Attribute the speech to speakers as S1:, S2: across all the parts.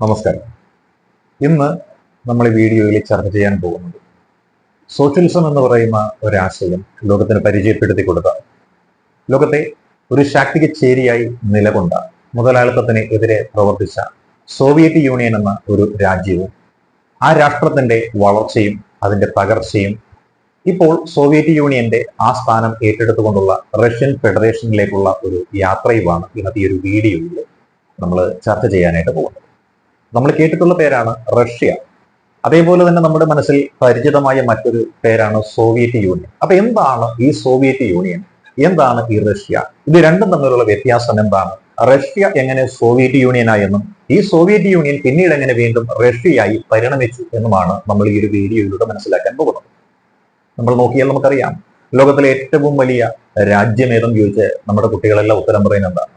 S1: നമസ്കാരം. ഇന്ന് നമ്മൾ ഈ വീഡിയോയിൽ ചർച്ച ചെയ്യാൻ പോകുന്നത് സോഷ്യലിസം എന്ന് പറയുന്ന ഒരാശയം ലോകത്തിന് പരിചയപ്പെടുത്തി കൊടുത്ത ലോകത്തെ ഒരു ശാക്തിക ചേരിയായി നിലകൊണ്ട മുതലാളിത്തത്തിന് എതിരെ പ്രവർത്തിച്ച സോവിയറ്റ് യൂണിയൻ എന്ന ഒരു രാജ്യവും ആ രാഷ്ട്രത്തിന്റെ വളർച്ചയും അതിന്റെ തകർച്ചയും ഇപ്പോൾ സോവിയറ്റ് യൂണിയന്റെ ആ സ്ഥാനം ഏറ്റെടുത്തുകൊണ്ടുള്ള റഷ്യൻ ഫെഡറേഷനിലേക്കുള്ള ഒരു യാത്രയുമാണ് ഇന്നത്തെ ഈ ഒരു വീഡിയോയിൽ നമ്മൾ ചർച്ച ചെയ്യാനായിട്ട് പോകുന്നത്. നമ്മൾ കേട്ടിട്ടുള്ള പേരാണ് റഷ്യ. അതേപോലെ തന്നെ നമ്മുടെ മനസ്സിൽ പരിചിതമായ മറ്റൊരു പേരാണ് സോവിയറ്റ് യൂണിയൻ. അപ്പൊ എന്താണ് ഈ സോവിയറ്റ് യൂണിയൻ? എന്താണ് ഈ റഷ്യ? ഇത് രണ്ടും തമ്മിലുള്ള വ്യത്യാസം എന്താണ്? റഷ്യ എങ്ങനെ സോവിയറ്റ് യൂണിയനായെന്നും ഈ സോവിയറ്റ് യൂണിയൻ പിന്നീട് എങ്ങനെ വീണ്ടും റഷ്യയായി പരിണമിച്ചു എന്നുമാണ് നമ്മൾ ഈ ഒരു വീഡിയോയിലൂടെ മനസ്സിലാക്കാൻ പോകുന്നത്. നമ്മൾ നോക്കിയാൽ നമുക്കറിയാം ലോകത്തിലെ ഏറ്റവും വലിയ രാജ്യം ചോദിച്ച് നമ്മുടെ കുട്ടികളെല്ലാം ഉത്തരം പറയുന്നത് എന്താണ്?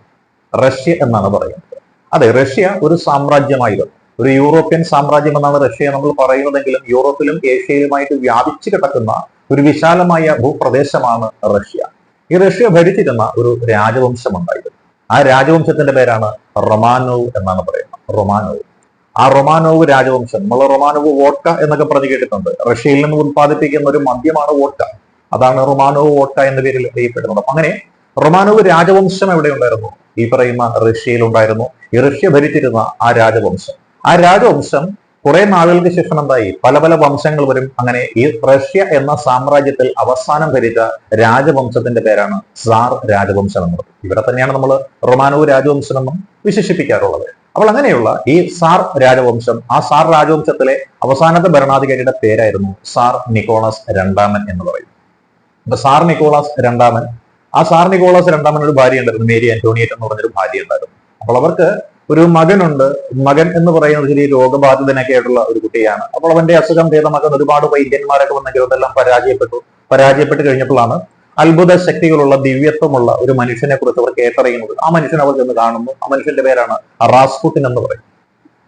S1: റഷ്യ എന്നാണ് പറയുന്നത്. അതെ റഷ്യ ഒരു സാമ്രാജ്യമായിരുന്നു. ഒരു യൂറോപ്യൻ സാമ്രാജ്യം എന്നാണ് റഷ്യ നമ്മൾ പറയുന്നതെങ്കിലും യൂറോപ്പിലും ഏഷ്യയിലുമായിട്ട് വ്യാപിച്ചു കിടക്കുന്ന ഒരു വിശാലമായ ഭൂപ്രദേശമാണ് റഷ്യ. ഈ റഷ്യ ഭരിച്ചിരുന്ന ഒരു രാജവംശം ഉണ്ടായിരുന്നു ആ രാജവംശത്തിന്റെ പേരാണ് റൊമാനോവ് എന്നാണ് പറയുന്നത്. റൊമാനോവ്. ആ റൊമാനോവ് രാജവംശം നമ്മൾ റൊമാനോവ് വോട്ട എന്നൊക്കെ പറഞ്ഞു കേട്ടിട്ടുണ്ട്. റഷ്യയിൽ നിന്ന് ഉത്പാദിപ്പിക്കുന്ന ഒരു മദ്യമാണ് വോട്ട. അതാണ് റൊമാനോവ് വോട്ട എന്ന പേരിൽ അറിയപ്പെടുന്നത്. അങ്ങനെ റൊമാനോവ് രാജവംശം എവിടെ ഉണ്ടായിരുന്നു ഈ പറയുന്ന റഷ്യയിൽ ഉണ്ടായിരുന്നു ഈ റഷ്യ ഭരിച്ചിരുന്ന ആ രാജവംശം. ആ രാജവംശം കുറെ നാളുകൾക്ക് ശേഷം എന്തായി? പല പല വംശങ്ങൾ വരും. അങ്ങനെ ഈ റഷ്യ എന്ന സാമ്രാജ്യത്തിൽ അവസാനം ഭരിച്ച രാജവംശത്തിന്റെ പേരാണ് സാർ രാജവംശം എന്നത് ഇവിടെ തന്നെയാണ് നമ്മൾ റൊമാനോവ് രാജവംശം എന്നും വിശേഷിപ്പിക്കാറുള്ളത്. അപ്പോൾ അങ്ങനെയുള്ള ഈ സാർ രാജവംശം ആ സാർ രാജവംശത്തിലെ അവസാനത്തെ ഭരണാധികാരിയുടെ പേരായിരുന്നു സാർ നിക്കോളാസ് രണ്ടാമൻ എന്ന് പറയും. സാർ നിക്കോളാസ് രണ്ടാമൻ ആ സാർ നിക്കോളാസ് രണ്ടാമൻ ഒരു ഭാര്യ ഉണ്ടായിരുന്നു മേരി ആന്റോണിയറ്റ് എന്ന് പറഞ്ഞൊരു ഭാര്യ ഉണ്ടായിരുന്നു അപ്പോൾ അവർക്ക് ഒരു മകനുണ്ട്. മകൻ എന്ന് പറയുന്നത് ശരി രോഗബാധിതനൊക്കെ ആയിട്ടുള്ള ഒരു കുട്ടിയാണ്. അപ്പോൾ അവന്റെ അസുഖം ഭേദമാക്കാൻ ഒരുപാട് വൈദ്യന്മാരൊക്കെ വന്നെങ്കിലും അതെല്ലാം പരാജയപ്പെട്ടു. പരാജയപ്പെട്ട് കഴിഞ്ഞപ്പോഴാണ് അത്ഭുത ശക്തികളുള്ള ദിവ്യത്വമുള്ള ഒരു മനുഷ്യനെ കുറിച്ച് അവർ കേട്ടറിയുന്നത്. ആ മനുഷ്യൻ അവർ ചെന്ന് കാണുന്നു. ആ മനുഷ്യന്റെ പേരാണ് റാസ്പുട്ടിൻ എന്ന് പറയും.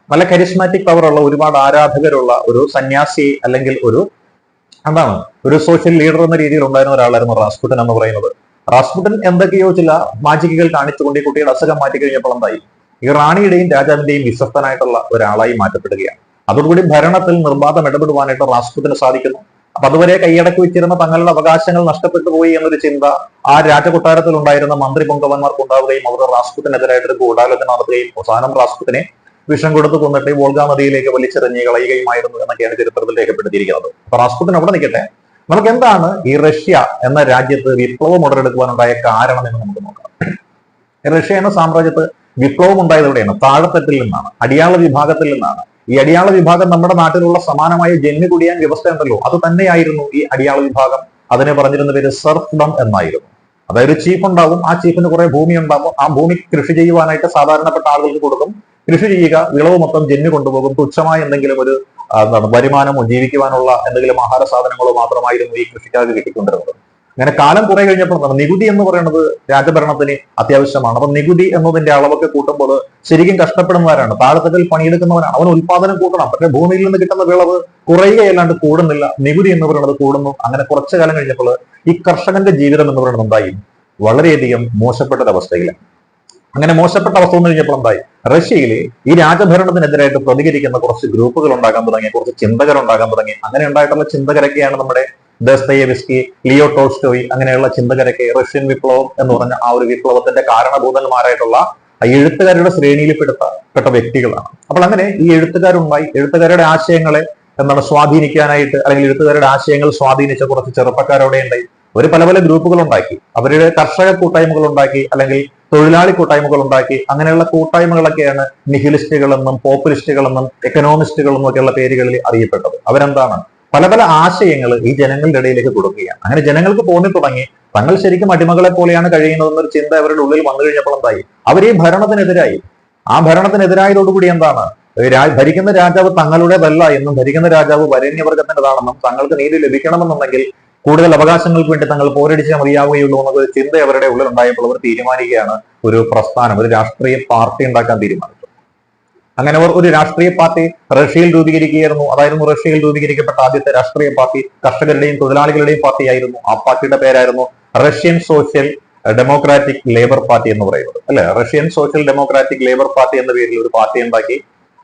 S1: നല്ല കരിസ്മാറ്റിക് പവർ ഉള്ള ഒരുപാട് ആരാധകരുള്ള ഒരു സന്യാസി അല്ലെങ്കിൽ ഒരു എന്താണ്? ഒരു സോഷ്യൽ ലീഡർ എന്ന രീതിയിൽ ഉണ്ടായിരുന്ന ഒരാളായിരുന്നു റാസ്കുട്ടൻ എന്ന് പറയുന്നത്. റാസ്പുട്ടൻ എന്തൊക്കെയോ ചില മാജിക്കുകൾ കാണിച്ചുകൊണ്ട് ഈ കുട്ടിയുടെ അസുഖം മാറ്റി കഴിഞ്ഞപ്പോൾ എന്തായി? ഈ റാണിയുടെയും രാജാവിന്റെയും വിശ്വസ്തനായിട്ടുള്ള ഒരാളായി മാറ്റപ്പെടുകയാണ്. അതോടുകൂടി ഭരണത്തിൽ നിർബാധം ഇടപെടുവാനായിട്ട് റാസ്പുട്ടിന് സാധിക്കുന്നു. അപ്പൊ അതുവരെ കൈയടക്കി വെച്ചിരുന്ന തങ്ങളുടെ അവകാശങ്ങൾ നഷ്ടപ്പെട്ടു പോയി എന്നൊരു ചിന്ത ആ രാജകൊട്ടാരത്തിൽ ഉണ്ടായിരുന്ന മന്ത്രി പൊങ്കവന്മാർക്ക് ഉണ്ടാവുകയും അവർ റാസ്പുട്ടിനെതിരായിട്ട് ഗൂഢാലോചന നടത്തുകയും അവസാനം റാസ്പുട്ടിനെ വിഷം കൊടുത്ത് കൊന്നിട്ട് വോൾഗ നദിയിലേക്ക് വലിച്ചെറിഞ്ഞ് കളയുകയുമായിരുന്നു എന്നൊക്കെയാണ് ചരിത്രത്തിൽ രേഖപ്പെടുത്തിയിരിക്കുന്നത്. അപ്പൊ റാസ്പുട്ടിൻ അവിടെ നിൽക്കട്ടെ. നമുക്ക് എന്താണ് ഈ റഷ്യ എന്ന രാജ്യത്ത് വിപ്ലവം ഉടലെടുക്കുവാനുണ്ടായ കാരണം എന്ന് നമുക്ക് നോക്കാം. റഷ്യ എന്ന സാമ്രാജ്യത്ത് വിപ്ലവം ഉണ്ടായത് എവിടെയാണ്? താഴെത്തട്ടിൽ നിന്നാണ് അടിയാള വിഭാഗത്തിൽ നിന്നാണ്. ഈ അടിയാള വിഭാഗം നമ്മുടെ നാട്ടിലുള്ള സമാനമായ ജന്മി കുടിയാൻ വ്യവസ്ഥ ഉണ്ടല്ലോ അത് തന്നെയായിരുന്നു ഈ അടിയാള വിഭാഗം. അതിനെ പറഞ്ഞിരുന്ന പേര് സർഫ്ഡം എന്നായിരുന്നു. അതായത് ചീഫ് ഉണ്ടാവും ആ ചീഫിന് കുറെ ഭൂമി ഉണ്ടാവും. ആ ഭൂമി കൃഷി ചെയ്യുവാനായിട്ട് സാധാരണപ്പെട്ട ആളുകൾക്ക് കൊടുക്കും. കൃഷി ചെയ്യുക വിളവ് മൊത്തം ജന്മി കൊണ്ടുപോകും. തുച്ഛമായ എന്തെങ്കിലും ഒരു വരുമാനമോ ജീവിക്കുവാനുള്ള എന്തെങ്കിലും ആഹാര സാധനങ്ങളോ മാത്രമായിരുന്നു ഈ കൃഷിക്കാർക്ക് കിട്ടിക്കൊണ്ടിരുന്നത്. അങ്ങനെ കാലം കുറെ കഴിഞ്ഞപ്പോൾ നികുതി എന്ന് പറയുന്നത് രാജഭരണത്തിന് അത്യാവശ്യമാണ്. അപ്പൊ നികുതി എന്നതിന്റെ അളവൊക്കെ കൂട്ടുമ്പോൾ ശരിക്കും കഷ്ടപ്പെടുന്നവരാണ്. താഴത്തട്ടിൽ പണിയെടുക്കുന്നവരാണ്. അവൻ ഉൽപാദനം കൂട്ടണം. പക്ഷേ ഭൂമിയിൽ നിന്ന് കിട്ടുന്ന വിളവ് കുറയുകയല്ലാണ്ട് കൂടുന്നില്ല. നികുതി എന്ന് പറയുന്നത് കൂടുന്നു. അങ്ങനെ കുറച്ചു കാലം കഴിഞ്ഞപ്പോൾ ഈ കർഷകന്റെ ജീവിതം എന്ന് പറയുന്നത് എന്തായി? വളരെയധികം മോശപ്പെട്ടൊരവസ്ഥയിലാണ് അങ്ങനെ മോശപ്പെട്ട അവസ്ഥ വന്നു കഴിഞ്ഞപ്പോൾ എന്തായി? റഷ്യയിൽ ഈ രാജഭരണത്തിനെതിരായിട്ട് പ്രതികരിക്കുന്ന കുറച്ച് ഗ്രൂപ്പുകൾ ഉണ്ടാകാൻ തുടങ്ങി കുറച്ച് ചിന്തകർ ഉണ്ടാകാൻ തുടങ്ങി. അങ്ങനെ ഉണ്ടായിട്ടുള്ള ചിന്തകരൊക്കെയാണ് നമ്മുടെ ദസ്തയേവിസ്കി ലിയോ ടോൾസ്റ്റോയ് അങ്ങനെയുള്ള ചിന്തകരൊക്കെ റഷ്യൻ വിപ്ലവം എന്ന് പറഞ്ഞ ആ ഒരു വിപ്ലവത്തിന്റെ കാരണഭൂതന്മാരായിട്ടുള്ള എഴുത്തുകാരുടെ ശ്രേണിയിൽ പെടുത്ത പെട്ട വ്യക്തികളാണ്. അപ്പോൾ അങ്ങനെ ഈ എഴുത്തുകാരുണ്ടായി എഴുത്തുകാരുടെ ആശയങ്ങളെ എന്താണ് സ്വാധീനിക്കാനായിട്ട് അല്ലെങ്കിൽ എഴുത്തുകാരുടെ ആശയങ്ങൾ സ്വാധീനിച്ച കുറച്ച് ചെറുപ്പക്കാരവിടെ ഉണ്ടായി. ഒരു പല പല ഗ്രൂപ്പുകൾ ഉണ്ടാക്കി അവരുടെ കർഷക കൂട്ടായ്മകൾ ഉണ്ടാക്കി അല്ലെങ്കിൽ തൊഴിലാളി കൂട്ടായ്മകൾ ഉണ്ടാക്കി അങ്ങനെയുള്ള കൂട്ടായ്മകളൊക്കെയാണ് നിഹിലിസ്റ്റുകളെന്നും പോപ്പുലിസ്റ്റുകളെന്നും എക്കണോമിസ്റ്റുകളെന്നും ഒക്കെയുള്ള പേരുകളിൽ അറിയപ്പെട്ടത്. അവരെന്താണ്? പല പല ആശയങ്ങൾ ഈ ജനങ്ങളുടെ ഇടയിലേക്ക് കൊടുക്കുകയാണ്. അങ്ങനെ ജനങ്ങൾക്ക് തോന്നി തുടങ്ങി തങ്ങൾ ശരിക്കും അടിമകളെ പോലെയാണ് കഴിയുന്നതെന്നൊരു ചിന്ത അവരുടെ ഉള്ളിൽ വന്നു കഴിഞ്ഞപ്പോൾ എന്തായി? അവർ ഈ ഭരണത്തിനെതിരായി. ആ ഭരണത്തിനെതിരായതോടുകൂടി എന്താണ്? ഭരിക്കുന്ന രാജാവ് തങ്ങളുടേതല്ല എന്നും ഭരിക്കുന്ന രാജാവ് വരണ്യവർഗത്തിന്റെതാണെന്നും തങ്ങൾക്ക് നീതി ലഭിക്കണമെന്നുണ്ടെങ്കിൽ കൂടുതൽ അവകാശങ്ങൾക്ക് വേണ്ടി തങ്ങൾ പോരടിച്ചാൽ മതിയാവുകയുള്ളൂ എന്നൊരു ചിന്ത അവരുടെ ഉള്ളിൽ ഉണ്ടായപ്പോൾ അവർ തീരുമാനിക്കുകയാണ് ഒരു പ്രസ്ഥാനം ഒരു രാഷ്ട്രീയ പാർട്ടി ഉണ്ടാക്കാൻ തീരുമാനിച്ചു അങ്ങനെ അവർ ഒരു രാഷ്ട്രീയ പാർട്ടി റഷ്യയിൽ രൂപീകരിക്കുകയായിരുന്നു. അതായിരുന്നു റഷ്യയിൽ രൂപീകരിക്കപ്പെട്ട ആദ്യത്തെ രാഷ്ട്രീയ പാർട്ടി. കർഷകരുടെയും തൊഴിലാളികളുടെയും പാർട്ടിയായിരുന്നു. ആ പാർട്ടിയുടെ പേരായിരുന്നു Russian Social Democratic Labour Party എന്ന് പറയുന്നത്. അല്ലെ? Russian Social Democratic Labour Party എന്ന പേരിൽ ഒരു പാർട്ടി ഉണ്ടാക്കി.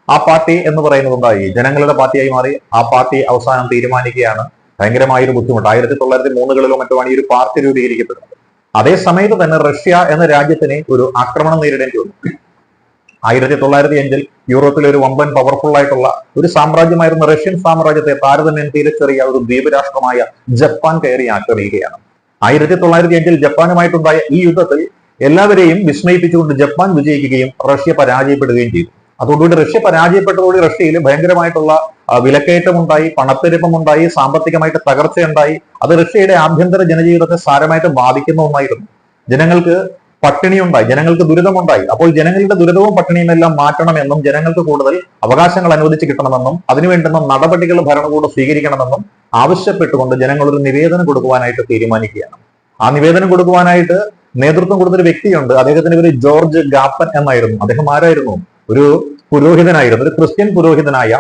S1: ആ പാർട്ടി എന്ന് പറയുന്നത് ഉണ്ടായി ജനങ്ങളുടെ പാർട്ടിയായി മാറി. ആ പാർട്ടി അവസാനം തീരുമാനിക്കുകയാണ്. ഭയങ്കരമായ ഒരു ബുദ്ധിമുട്ട്. ആയിരത്തി തൊള്ളായിരത്തി മൂന്നുകളിലോ മറ്റുമാണ് ഈ ഒരു പാർട്ടി രൂപീകരിക്കപ്പെടുന്നത്. അതേ സമയത്ത് തന്നെ റഷ്യ എന്ന രാജ്യത്തിന് ഒരു ആക്രമണം നേരിടേണ്ടി വന്നു. ആയിരത്തി തൊള്ളായിരത്തി അഞ്ചിൽ യൂറോപ്പിലെ ഒരു വമ്പൻ പവർഫുൾ ആയിട്ടുള്ള ഒരു സാമ്രാജ്യമായിരുന്ന റഷ്യൻ സാമ്രാജ്യത്തെ താരതമ്യം തിരിച്ചറിയ ഒരു ദ്വീപ് രാഷ്ട്രമായ ജപ്പാൻ കയറി ആക്രമിക്കുകയാണ്. ആയിരത്തി തൊള്ളായിരത്തി അഞ്ചിൽ ജപ്പാനുമായിട്ടുണ്ടായ ഈ യുദ്ധത്തിൽ എല്ലാവരെയും വിസ്മയിപ്പിച്ചുകൊണ്ട് ജപ്പാൻ വിജയിക്കുകയും റഷ്യ പരാജയപ്പെടുകയും ചെയ്തു. അതോടുകൂടി റഷ്യ പരാജയപ്പെട്ടതോടെ റഷ്യയിൽ ഭയങ്കരമായിട്ടുള്ള ആ, വിലക്കയറ്റമുണ്ടായി പണപ്പെരുപ്പമുണ്ടായി സാമ്പത്തികമായിട്ട് തകർച്ചയുണ്ടായി. അത് റഷ്യയുടെ ആഭ്യന്തര ജനജീവിതത്തെ സാരമായിട്ട് ബാധിക്കുന്ന ഒന്നായിരുന്നു. ജനങ്ങൾക്ക് പട്ടിണിയുണ്ടായി ജനങ്ങൾക്ക് ദുരിതമുണ്ടായി. അപ്പോൾ ജനങ്ങളുടെ ദുരിതവും പട്ടിണിയും എല്ലാം മാറ്റണമെന്നും ജനങ്ങൾക്ക് കൂടുതൽ അവകാശങ്ങൾ അനുവദിച്ച് കിട്ടണമെന്നും അതിനുവേണ്ടുന്ന നടപടികൾ ഭരണകൂടം സ്വീകരിക്കണമെന്നും ആവശ്യപ്പെട്ടുകൊണ്ട് ജനങ്ങൾ ഒരു നിവേദനം കൊടുക്കുവാനായിട്ട് തീരുമാനിക്കുകയാണ്. ആ നിവേദനം കൊടുക്കുവാനായിട്ട് നേതൃത്വം കൊടുത്തൊരു വ്യക്തിയുണ്ട്. അദ്ദേഹത്തിന്റെ പേര് ജോർജ് ഗാപ്പൻ എന്നായിരുന്നു. അദ്ദേഹം ആരായിരുന്നു? ഒരു പുരോഹിതനായിരുന്നു. ഒരു ക്രിസ്ത്യൻ പുരോഹിതനായ